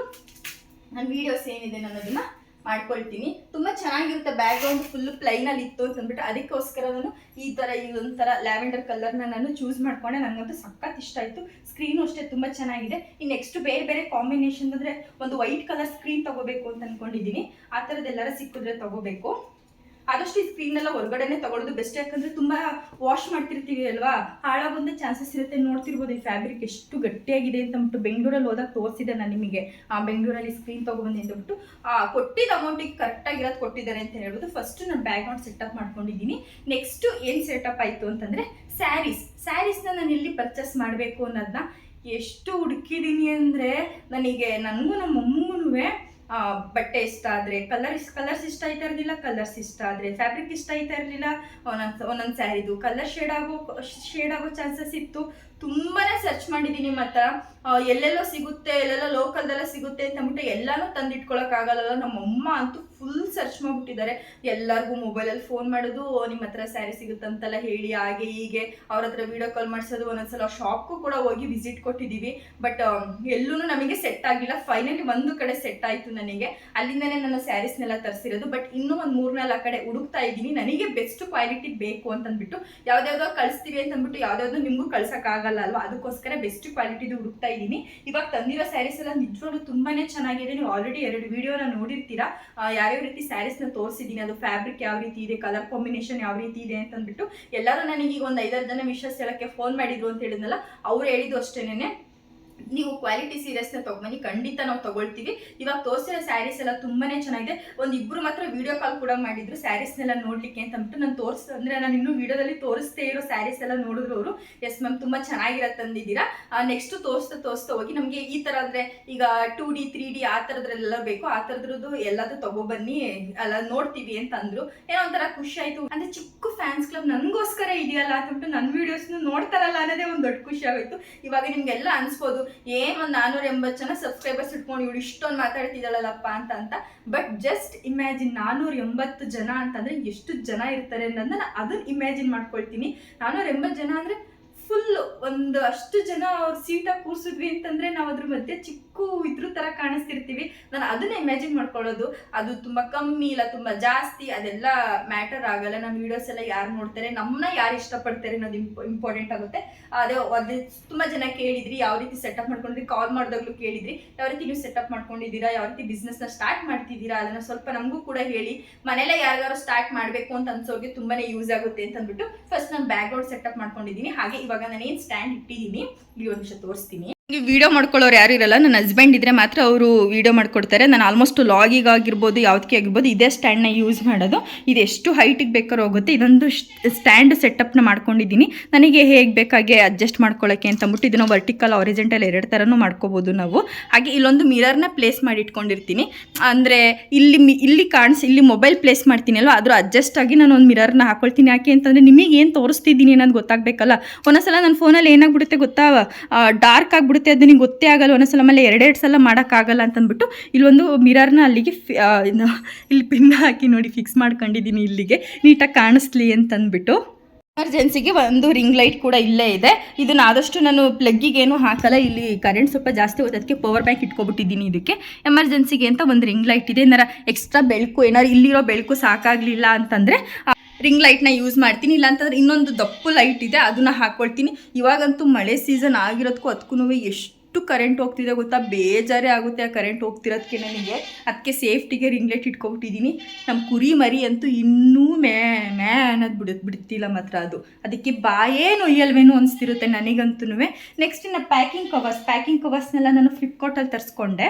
ನನ್ನ ವೀಡಿಯೋಸ್ ಏನಿದೆ ನಾನು ಅದನ್ನ ಮಾಡ್ಕೊಳ್ತೀನಿ. ತುಂಬ ಚೆನ್ನಾಗಿರುತ್ತೆ ಬ್ಯಾಕ್ಗ್ರೌಂಡ್ ಫುಲ್ ಪ್ಲೈನಲ್ಲಿ ಇತ್ತು ಅಂತ ಅಂದ್ಬಿಟ್ಟು ಅದಕ್ಕೋಸ್ಕರ ನಾನು ಈ ಥರ ಈ ಒಂಥರ ಲ್ಯಾವೆಂಡರ್ ಕಲರ್ನ ನಾನು ಚೂಸ್ ಮಾಡ್ಕೊಂಡೆ. ನನಗಂತೂ ಸಖತ್ ಇಷ್ಟ ಆಯಿತು. ಸ್ಕ್ರೀನು ಅಷ್ಟೇ ತುಂಬ ಚೆನ್ನಾಗಿದೆ. ಇನ್ನು ನೆಕ್ಸ್ಟ್ ಬೇರೆ ಬೇರೆ ಕಾಂಬಿನೇಷನ್ ಅಂದರೆ ಒಂದು ವೈಟ್ ಕಲರ್ ಸ್ಕ್ರೀನ್ ತಗೋಬೇಕು ಅಂತ ಅಂದ್ಕೊಂಡಿದ್ದೀನಿ ಆ ಥರದ್ದೆಲ್ಲರ ಸಿಕ್ಕಿದ್ರೆ ತಗೋಬೇಕು. ಆದಷ್ಟು ಈ ಸ್ಕ್ರೀನ್ ಎಲ್ಲ ಹೊರಗಡೆನೆ ತಗೊಳ್ಳೋದು ಬೆಸ್ಟ್ ಯಾಕಂದ್ರೆ ತುಂಬಾ ವಾಶ್ ಮಾಡ್ತಿರ್ತೀವಿ ಅಲ್ವಾ? ಹಾಳಾಗೊಂದ ಚಾನ್ಸಸ್ ಇರುತ್ತೆ. ನೋಡ್ತಿರ್ಬೋದು ಈ ಫ್ಯಾಬ್ರಿಕ್ ಎಷ್ಟು ಗಟ್ಟಿಯಾಗಿದೆ ಅಂತ ಅಂದ್ಬಿಟ್ಟು ಬೆಂಗಳೂರಲ್ಲಿ ಹೋದಾಗ ತೋರಿಸಿದೆ ನಾನು ನಿಮಗೆ. ಆ ಬೆಂಗಳೂರಲ್ಲಿ ಸ್ಕ್ರೀನ್ ತಗೊಬಂದಿ ಅಂದ್ಬಿಟ್ಟು, ಆ ಕೊಟ್ಟಿದ್ದ ಅಮೌಂಟಿಗೆ ಕರೆಕ್ಟಾಗಿರೋದು ಕೊಟ್ಟಿದ್ದಾರೆ ಅಂತ ಹೇಳ್ಬೋದು ಫಸ್ಟ್ ನಾನು ಬ್ಯಾಕ್ಗ್ರೌಂಡ್ ಸೆಟಪ್ ಮಾಡ್ಕೊಂಡಿದ್ದೀನಿ. ನೆಕ್ಸ್ಟ್ ಏನು ಸೆಟಪ್ ಆಯಿತು ಅಂತಂದರೆ ಸ್ಯಾರೀಸ್ ಸ್ಯಾರೀಸ್ನ ನಾನು ಎಲ್ಲಿ ಪರ್ಚೇಸ್ ಮಾಡಬೇಕು ಅನ್ನೋದನ್ನ ಎಷ್ಟು ಹುಡುಕಿದ್ದೀನಿ ಅಂದರೆ ನನಗೆ, ನನಗೂ ನಮ್ಮ ಬಟ್ಟೆ ಇಷ್ಟ ಆದರೆ ಕಲರ್ ಇಷ್ಟ ಕಲರ್ಸ್ ಇಷ್ಟ ಆಯ್ತಾ ಇರಲಿಲ್ಲ ಕಲರ್ಸ್ ಇಷ್ಟ ಆದರೆ ಫ್ಯಾಬ್ರಿಕ್ ಇಷ್ಟ ಆಯ್ತಾ ಇರಲಿಲ್ಲ, ಒಂದೊಂದು ಒಂದೊಂದು ಸ್ಯಾರಿದು ಕಲರ್ ಶೇಡ್ ಆಗೋ ಶೇಡ್ ಆಗೋ ಚಾನ್ಸಸ್ ಇತ್ತು. ತುಂಬಾನೇ ಸರ್ಚ್ ಮಾಡಿದ್ದೀನಿ ಮತ್ತ ಎಲ್ಲೆಲ್ಲೋ ಸಿಗುತ್ತೆ, ಎಲ್ಲೆಲ್ಲೋ ಲೋಕಲ್ದೆಲ್ಲ ಸಿಗುತ್ತೆ ಅಂತ ಅಂದ್ಬಿಟ್ಟು ಎಲ್ಲಾನು ತಂದಿಟ್ಕೊಳಕ್ಕಾಗಲ್ಲ ನಮ್ಮ ಅಮ್ಮ ಅಂತೂ ಫುಲ್ ಸರ್ಚ್ ಮಾಡ್ಬಿಟ್ಟಿದ್ದಾರೆ. ಎಲ್ಲರಿಗೂ ಮೊಬೈಲಲ್ಲಿ ಫೋನ್ ಮಾಡೋದು, ನಿಮ್ಮ ಹತ್ರ ಸ್ಯಾರಿ ಸಿಗುತ್ತಂತೆಲ್ಲ ಹೇಳಿ, ಹಾಗೆ ಹೀಗೆ ಅವ್ರ ಹತ್ರ ವಿಡಿಯೋ ಕಾಲ್ ಮಾಡಿಸೋದು, ಒಂದೊಂದ್ಸಲ ಶಾಪ್ಗೂ ಕೂಡ ಹೋಗಿ ವಿಸಿಟ್ ಕೊಟ್ಟಿದ್ದೀವಿ ಬಟ್ ಎಲ್ಲೂ ನಮಗೆ ಸೆಟ್ ಆಗಿಲ್ಲ. ಫೈನಲಿ ಒಂದು ಕಡೆ ಸೆಟ್ ಆಯಿತು ನನಗೆ. ಅಲ್ಲಿಂದನೇ ನಾನು ಸ್ಯಾರೀಸ್ನೆಲ್ಲ ತರಿಸಿರೋದು. ಬಟ್ ಇನ್ನೂ ಒಂದು ಮೂರ್ನಾಲ್ಕು ಕಡೆ ಹುಡುಕ್ತಾ ಇದ್ದೀನಿ. ನನಗೆ ಬೆಸ್ಟ್ ಕ್ವಾಲಿಟಿ ಬೇಕು ಅಂತಂದ್ಬಿಟ್ಟು ಯಾವ್ದಾವ್ದೋ ಕಳಿಸ್ತೀವಿ ಅಂತ ಅಂದ್ಬಿಟ್ಟು ಯಾವ್ದಾವ್ದೋ ನಿಮಗೂ ಕಳ್ಸೋಕ್ಕಾಗಲ್ಲ ಅಲ್ವಾ ಅದಕ್ಕೋಸ್ಕರ ಬೆಸ್ಟ್ ಕ್ವಾಲಿಟಿದು ಹುಡುಕ್ತಾ ಇದ್ದೀನಿ. ಇವಾಗ ತಂದಿರೋ ಸ್ಯಾರೀಸ್ ಎಲ್ಲ ನಿಜವಾಗ್ಲೂ ತುಂಬಾನೇ ಚೆನ್ನಾಗಿದೆ. ನೀವು ಆಲ್ರೆಡಿ ಎರಡು ವಿಡಿಯೋನ ನೋಡಿರ್ತೀರಾ. ಯಾವ್ಯಾವ ರೀತಿ ಸ್ಯಾರೀಸ್ನ ತೋರಿಸಿದ್ದೀನಿ? ಅದು ಫ್ಯಾಬ್ರಿಕ್ ಯಾವ ರೀತಿ ಇದೆ? ಕಲರ್ ಕಾಂಬಿನೇಷನ್ ಯಾವ ರೀತಿ ಇದೆ ಅಂತ ಅಂದ್ಬಿಟ್ಟು ಎಲ್ಲರೂ ನನಗೆ ಈಗ ಒಂದು ಐದಾರು ಜನ ವಿಷಸ್ ಹೇಳಕ್ಕೆ ಫೋನ್ ಮಾಡಿದ್ರು ಅಂತ ಹೇಳಿದ್ನಲ್ಲ, ಅವ್ರು ಹೇಳಿದ್ದು ಅಷ್ಟೇನೆ ನೀವು ಕ್ವಾಲಿಟಿ ಸೀರೆಸ್ನ ತಗೊಂಬನ್ನಿ, ಖಂಡಿತ ನಾವು ತಗೊಳ್ತೀವಿ. ಇವಾಗ ತೋರಿಸಿರೋ ಸ್ಯಾರೀಸ್ ಎಲ್ಲ ತುಂಬಾನೇ ಚೆನ್ನಾಗಿದೆ. ಒಂದು ಇಬ್ರು ಮಾತ್ರ ವಿಡಿಯೋ ಕಾಲ್ ಕೂಡ ಮಾಡಿದ್ರು ಸ್ಯಾರೀಸ್ನೆಲ್ಲ ನೋಡ್ಲಿಕ್ಕೆ ಅಂತ ಅಂದ್ಬಿಟ್ಟು ನಾನು ತೋರಿಸ್, ಅಂದ್ರೆ ನಾನು ಇನ್ನೂ ವಿಡಿಯೋದಲ್ಲಿ ತೋರಿಸ್ತೇ ಇರೋ ಸ್ಯಾರೀಸ್ ಎಲ್ಲ ನೋಡಿದ್ರು ಅವರು. ಎಸ್ ಮ್ಯಾಮ್ ತುಂಬಾ ಚೆನ್ನಾಗಿರತ್ತೆ ತಂದಿದ್ದೀರಾ. ನೆಕ್ಸ್ಟ್ ತೋರಿಸ್ತಾ ತೋರಿಸ್ತಾ ಹೋಗಿ ನಮಗೆ ಈ ತರ ಅಂದ್ರೆ ಈಗ ಟೂ ಡಿ ತ್ರೀ ಡಿ ಆ ಥರದ್ರೆಲ್ಲ ಬೇಕು. ಆ ಥರದ್ರದ್ದು ಎಲ್ಲದೂ ತಗೊಬನ್ನಿ, ಅಲ್ಲ ನೋಡ್ತೀವಿ ಅಂತ ಅಂದ್ರು. ಏನೋ ಒಂಥರ ಖುಷಿ ಆಯ್ತು. ಅಂದ್ರೆ ಚಿಕ್ಕ ಫ್ಯಾನ್ಸ್ ಕ್ಲಬ್ ನನಗೋಸ್ಕರ ಇದೆಯಲ್ಲ ಅಂತಂದ್ಬಿಟ್ಟು ನನ್ನ ವಿಡಿಯೋಸ್ನು ನೋಡ್ತಾರಲ್ಲ ಅನ್ನೋದೇ ಒಂದು ದೊಡ್ಡ ಖುಷಿ ಆಗೋಯ್ತು. ಇವಾಗ ನಿಮ್ಗೆಲ್ಲ ಅನ್ಸ್ಬೋದು ಏನ್ ಒಂದು ನಾನೂರ ಎಂಬತ್ತು ಜನ ಸಬ್ಸ್ಕ್ರೈಬರ್ಸ್ ಇಟ್ಕೊಂಡು ಇವಳು ಇಷ್ಟೊಂದು ಮಾತಾಡ್ತಿದ್ದಾಳಲ್ಲಪ್ಪ ಅಂತ ಅಂತ. ಬಟ್ ಜಸ್ಟ್ ಇಮ್ಯಾಜಿನ್ ನಾನೂರ ಎಂಬತ್ತು ಜನ ಅಂತಂದ್ರೆ ಎಷ್ಟು ಜನ ಇರ್ತಾರೆ ಅನ್ನೋದನ್ನ ಅದನ್ನ ಇಮ್ಯಾಜಿನ್ ಮಾಡ್ಕೊಳ್ತೀನಿ. ನಾನೂರ ಎಂಬತ್ತು ಜನ ಅಂದ್ರೆ ಫುಲ್ ಒಂದು ಅಷ್ಟು ಜನ ಅವ್ರ ಸೀಟಾಗಿ ಕೂರಿಸಿದ್ವಿ ಅಂತಂದ್ರೆ ನಾವು ಅದ್ರ ಮಧ್ಯೆ ಚಿಕ್ಕ ಇದ್ರ ತರ ಕಾಣಿಸ್ತಿರ್ತೀವಿ. ನಾನು ಅದನ್ನ ಇಮ್ಯಾಜಿನ್ ಮಾಡ್ಕೊಳ್ಳೋದು. ಅದು ತುಂಬಾ ಕಮ್ಮಿ ಇಲ್ಲ, ತುಂಬಾ ಜಾಸ್ತಿ ಅದೆಲ್ಲ ಮ್ಯಾಟರ್ ಆಗಲ್ಲ. ನಮ್ಮ ವಿಡಿಯೋಸ್ ಎಲ್ಲ ಯಾರು ನೋಡ್ತಾರೆ ನಮ್ಮನ್ನ ಯಾರು ಇಷ್ಟಪಡ್ತಾರೆ ಅನ್ನೋದು ಇಂಪಾರ್ಟೆಂಟ್ ಆಗುತ್ತೆ. ಅದೇ ಅದೇ ತುಂಬಾ ಜನ ಕೇಳಿದ್ರಿ, ಯಾವ ರೀತಿ ಸೆಟಪ್ ಮಾಡ್ಕೊಂಡ್ರಿ ಕಾಲ್ ಮಾಡಿದಾಗ್ಲೂ ಕೇಳಿದ್ರಿ, ಯಾವ ರೀತಿ ನೀವು ಸೆಟಪ್ ಮಾಡ್ಕೊಂಡಿದ್ದೀರಾ, ಯಾವ ರೀತಿ ಬಿಸ್ನೆಸ್ನ ಸ್ಟಾರ್ಟ್ ಮಾಡ್ತಿದ್ದೀರಾ, ಅದನ್ನ ಸ್ವಲ್ಪ ನಮಗೂ ಕೂಡ ಹೇಳಿ. ಮನೆಯಲ್ಲೇ ಯಾರಿಗಾರು ಸ್ಟಾರ್ಟ್ ಮಾಡಬೇಕು ಅಂತ ಅನ್ಸೋಗಿ ತುಂಬಾನೇ ಯೂಸ್ ಆಗುತ್ತೆ ಅಂತ ಅಂದ್ಬಿಟ್ಟು ಫಸ್ಟ್ ನಾನು ಬ್ಯಾಕ್ ಗ್ರೌಂಡ್ ಸೆಟಪ್ ಮಾಡ್ಕೊಂಡಿದ್ದೀನಿ. ಹಾಗೆ ಇವಾಗ ನಾನು ಏನು ಸ್ಟ್ಯಾಂಡ್ ಇಟ್ಟಿದ್ದೀನಿ ಇಲ್ಲಿ ಒಂದು ನಿಮಿಷ ತೋರಿಸ್ತೀನಿ. ನೀವು ವೀಡಿಯೋ ಮಾಡ್ಕೊಳ್ಳೋರು ಯಾರು ಇರಲ್ಲ, ನನ್ನ ಹಸ್ಬೆಂಡ್ ಇದ್ರೆ ಮಾತ್ರ ಅವರು ವೀಡಿಯೋ ಮಾಡ್ಕೊಡ್ತಾರೆ. ನಾನು ಆಲ್ಮೋಸ್ಟ್ ಲಾಗಿಗಾಗಿರ್ಬೋದು ಯಾವುದಕ್ಕೆ ಆಗಿರ್ಬೋದು, ಇದೇ ಸ್ಟ್ಯಾಂಡ್ನ ಯೂಸ್ ಮಾಡೋದು. ಇದು ಎಷ್ಟು ಹೈಟಿಗೆ ಬೇಕಾದ್ರೂ ಹೋಗುತ್ತೆ. ಇದೊಂದು ಸ್ಟ್ಯಾಂಡ್ ಸೆಟಪ್ನ ಮಾಡ್ಕೊಂಡಿದ್ದೀನಿ. ನನಗೆ ಹೇಗೆ ಬೇಕಾಗೆ ಅಡ್ಜಸ್ಟ್ ಮಾಡ್ಕೊಳ್ಳೋಕ್ಕೆ ಅಂತ ಅಂದ್ಬಿಟ್ಟು ಇದನ್ನು ವರ್ಟಿಕಲ್ ಆರಿಜೆಂಟಲ್ ಎರಡು ಥರನೂ ಮಾಡ್ಕೋಬೋದು ನಾವು. ಹಾಗೆ ಇಲ್ಲೊಂದು ಮಿರರ್ನ ಪ್ಲೇಸ್ ಮಾಡಿ ಇಟ್ಕೊಂಡಿರ್ತೀನಿ. ಅಂದರೆ ಇಲ್ಲಿ ಇಲ್ಲಿ ಕಾಣಿಸಿ, ಇಲ್ಲಿ ಮೊಬೈಲ್ ಪ್ಲೇಸ್ ಮಾಡ್ತೀನಲ್ವ ಅದ್ರ ಅಡ್ಜಸ್ಟ್ ಆಗಿ ನಾನು ಒಂದು ಮಿರರ್ನ ಹಾಕೊಳ್ತೀನಿ. ಯಾಕೆ ಅಂತಂದರೆ ನಿಮಗೆ ಏನು ತೋರಿಸ್ತಿದ್ದೀನಿ ಅನ್ನೋದು ಗೊತ್ತಾಗಬೇಕಲ್ಲ. ಒಂದೊಂದ್ಸಲ ನನ್ನ ಫೋನಲ್ಲಿ ಏನಾಗ್ಬಿಡುತ್ತೆ ಗೊತ್ತಾ? ಡಾರ್ಕ್ ಆಗಿಬಿಡುತ್ತೆ. ಅದು ನಿಂಗೆ ಗೊತ್ತೇ ಆಗಲ್ಲ ಒಂದೊಂದ್ಸಲ ಆಮೇಲೆ ಎರಡೆರಡು ಸಲ ಮಾಡೋಕ್ಕಾಗಲ್ಲ ಅಂತಂದ್ಬಿಟ್ಟು ಇಲ್ಲೊಂದು ಮಿರರ್ನ ಅಲ್ಲಿಗೆ ಇಲ್ಲಿ ಪಿನ್ ಹಾಕಿ ನೋಡಿ ಫಿಕ್ಸ್ ಮಾಡ್ಕೊಂಡಿದ್ದೀನಿ ಇಲ್ಲಿಗೆ. ನೀಟಾಗಿ ಕಾಣಿಸ್ಲಿ ಅಂತಂದ್ಬಿಟ್ಟು. ಎಮರ್ಜೆನ್ಸಿಗೆ ಒಂದು ರಿಂಗ್ ಲೈಟ್ ಕೂಡ ಇಲ್ಲೇ ಇದೆ. ಇದನ್ನ ಆದಷ್ಟು ನಾನು ಪ್ಲಗ್ಗಿಗೇನು ಹಾಕಲ್ಲ. ಇಲ್ಲಿ ಕರೆಂಟ್ ಸ್ವಲ್ಪ ಜಾಸ್ತಿ ಹೋಗುತ್ತೆ. ಅದಕ್ಕೆ ಪವರ್ ಬ್ಯಾಂಕ್ ಇಟ್ಕೊಬಿಟ್ಟಿದ್ದೀನಿ ಇದಕ್ಕೆ. ಎಮರ್ಜೆನ್ಸಿಗೆ ಅಂತ ಒಂದು ರಿಂಗ್ ಲೈಟ್ ಇದೆ. ಏನಾರ ಎಕ್ಸ್ಟ್ರಾ ಬೆಳಕು, ಏನಾರು ಇಲ್ಲಿರೋ ಬೆಳಕು ಸಾಕಾಗಲಿಲ್ಲ ಅಂತಂದರೆ ರಿಂಗ್ ಲೈಟ್ನ ಯೂಸ್ ಮಾಡ್ತೀನಿ. ಇಲ್ಲ ಅಂತಂದ್ರೆ ಇನ್ನೊಂದು ದಪ್ಪು ಲೈಟ್ ಇದೆ, ಅದನ್ನ ಹಾಕ್ಕೊಳ್ತೀನಿ ಇವಾಗಂತೂ ಮಳೆ ಸೀಸನ್ ಆಗಿರೋದಕ್ಕೂ ಅದಕ್ಕೂ ಎಷ್ಟು ಕರೆಂಟ್ ಹೋಗ್ತಿದೆ ಗೊತ್ತಾ? ಬೇಜಾರೇ ಆಗುತ್ತೆ ಆ ಕರೆಂಟ್ ಹೋಗ್ತಿರೋದಕ್ಕೆ ನನಗೆ ಅದಕ್ಕೆ ಸೇಫ್ಟಿಗೆ ರಿಂಗ್ಲೆಟ್ ಇಟ್ಕೊಬಿಟ್ಟಿದ್ದೀನಿ ನಮ್ಮ ಕುರಿ ಮರಿ ಅಂತೂ ಇನ್ನೂ ಮೇ ಮೇ ಅನ್ನೋದು ಬಿಡ, ಬಿಡ್ತಿಲ್ಲ ಮಾತ್ರ ಅದು. ಅದಕ್ಕೆ ಬಾಯೇ ನೊಯ್ಯಲ್ವೇನೋ ಅನಿಸ್ತಿರುತ್ತೆ ನನಗಂತೂ ನೆಕ್ಸ್ಟ್ ಇನ್ನು ಪ್ಯಾಕಿಂಗ್ ಕವರ್ಸ್ ಪ್ಯಾಕಿಂಗ್ ಕವರ್ಸ್ನೆಲ್ಲ ನಾನು ಫ್ಲಿಪ್ಕಾರ್ಟಲ್ಲಿ ತರಿಸ್ಕೊಂಡೆ.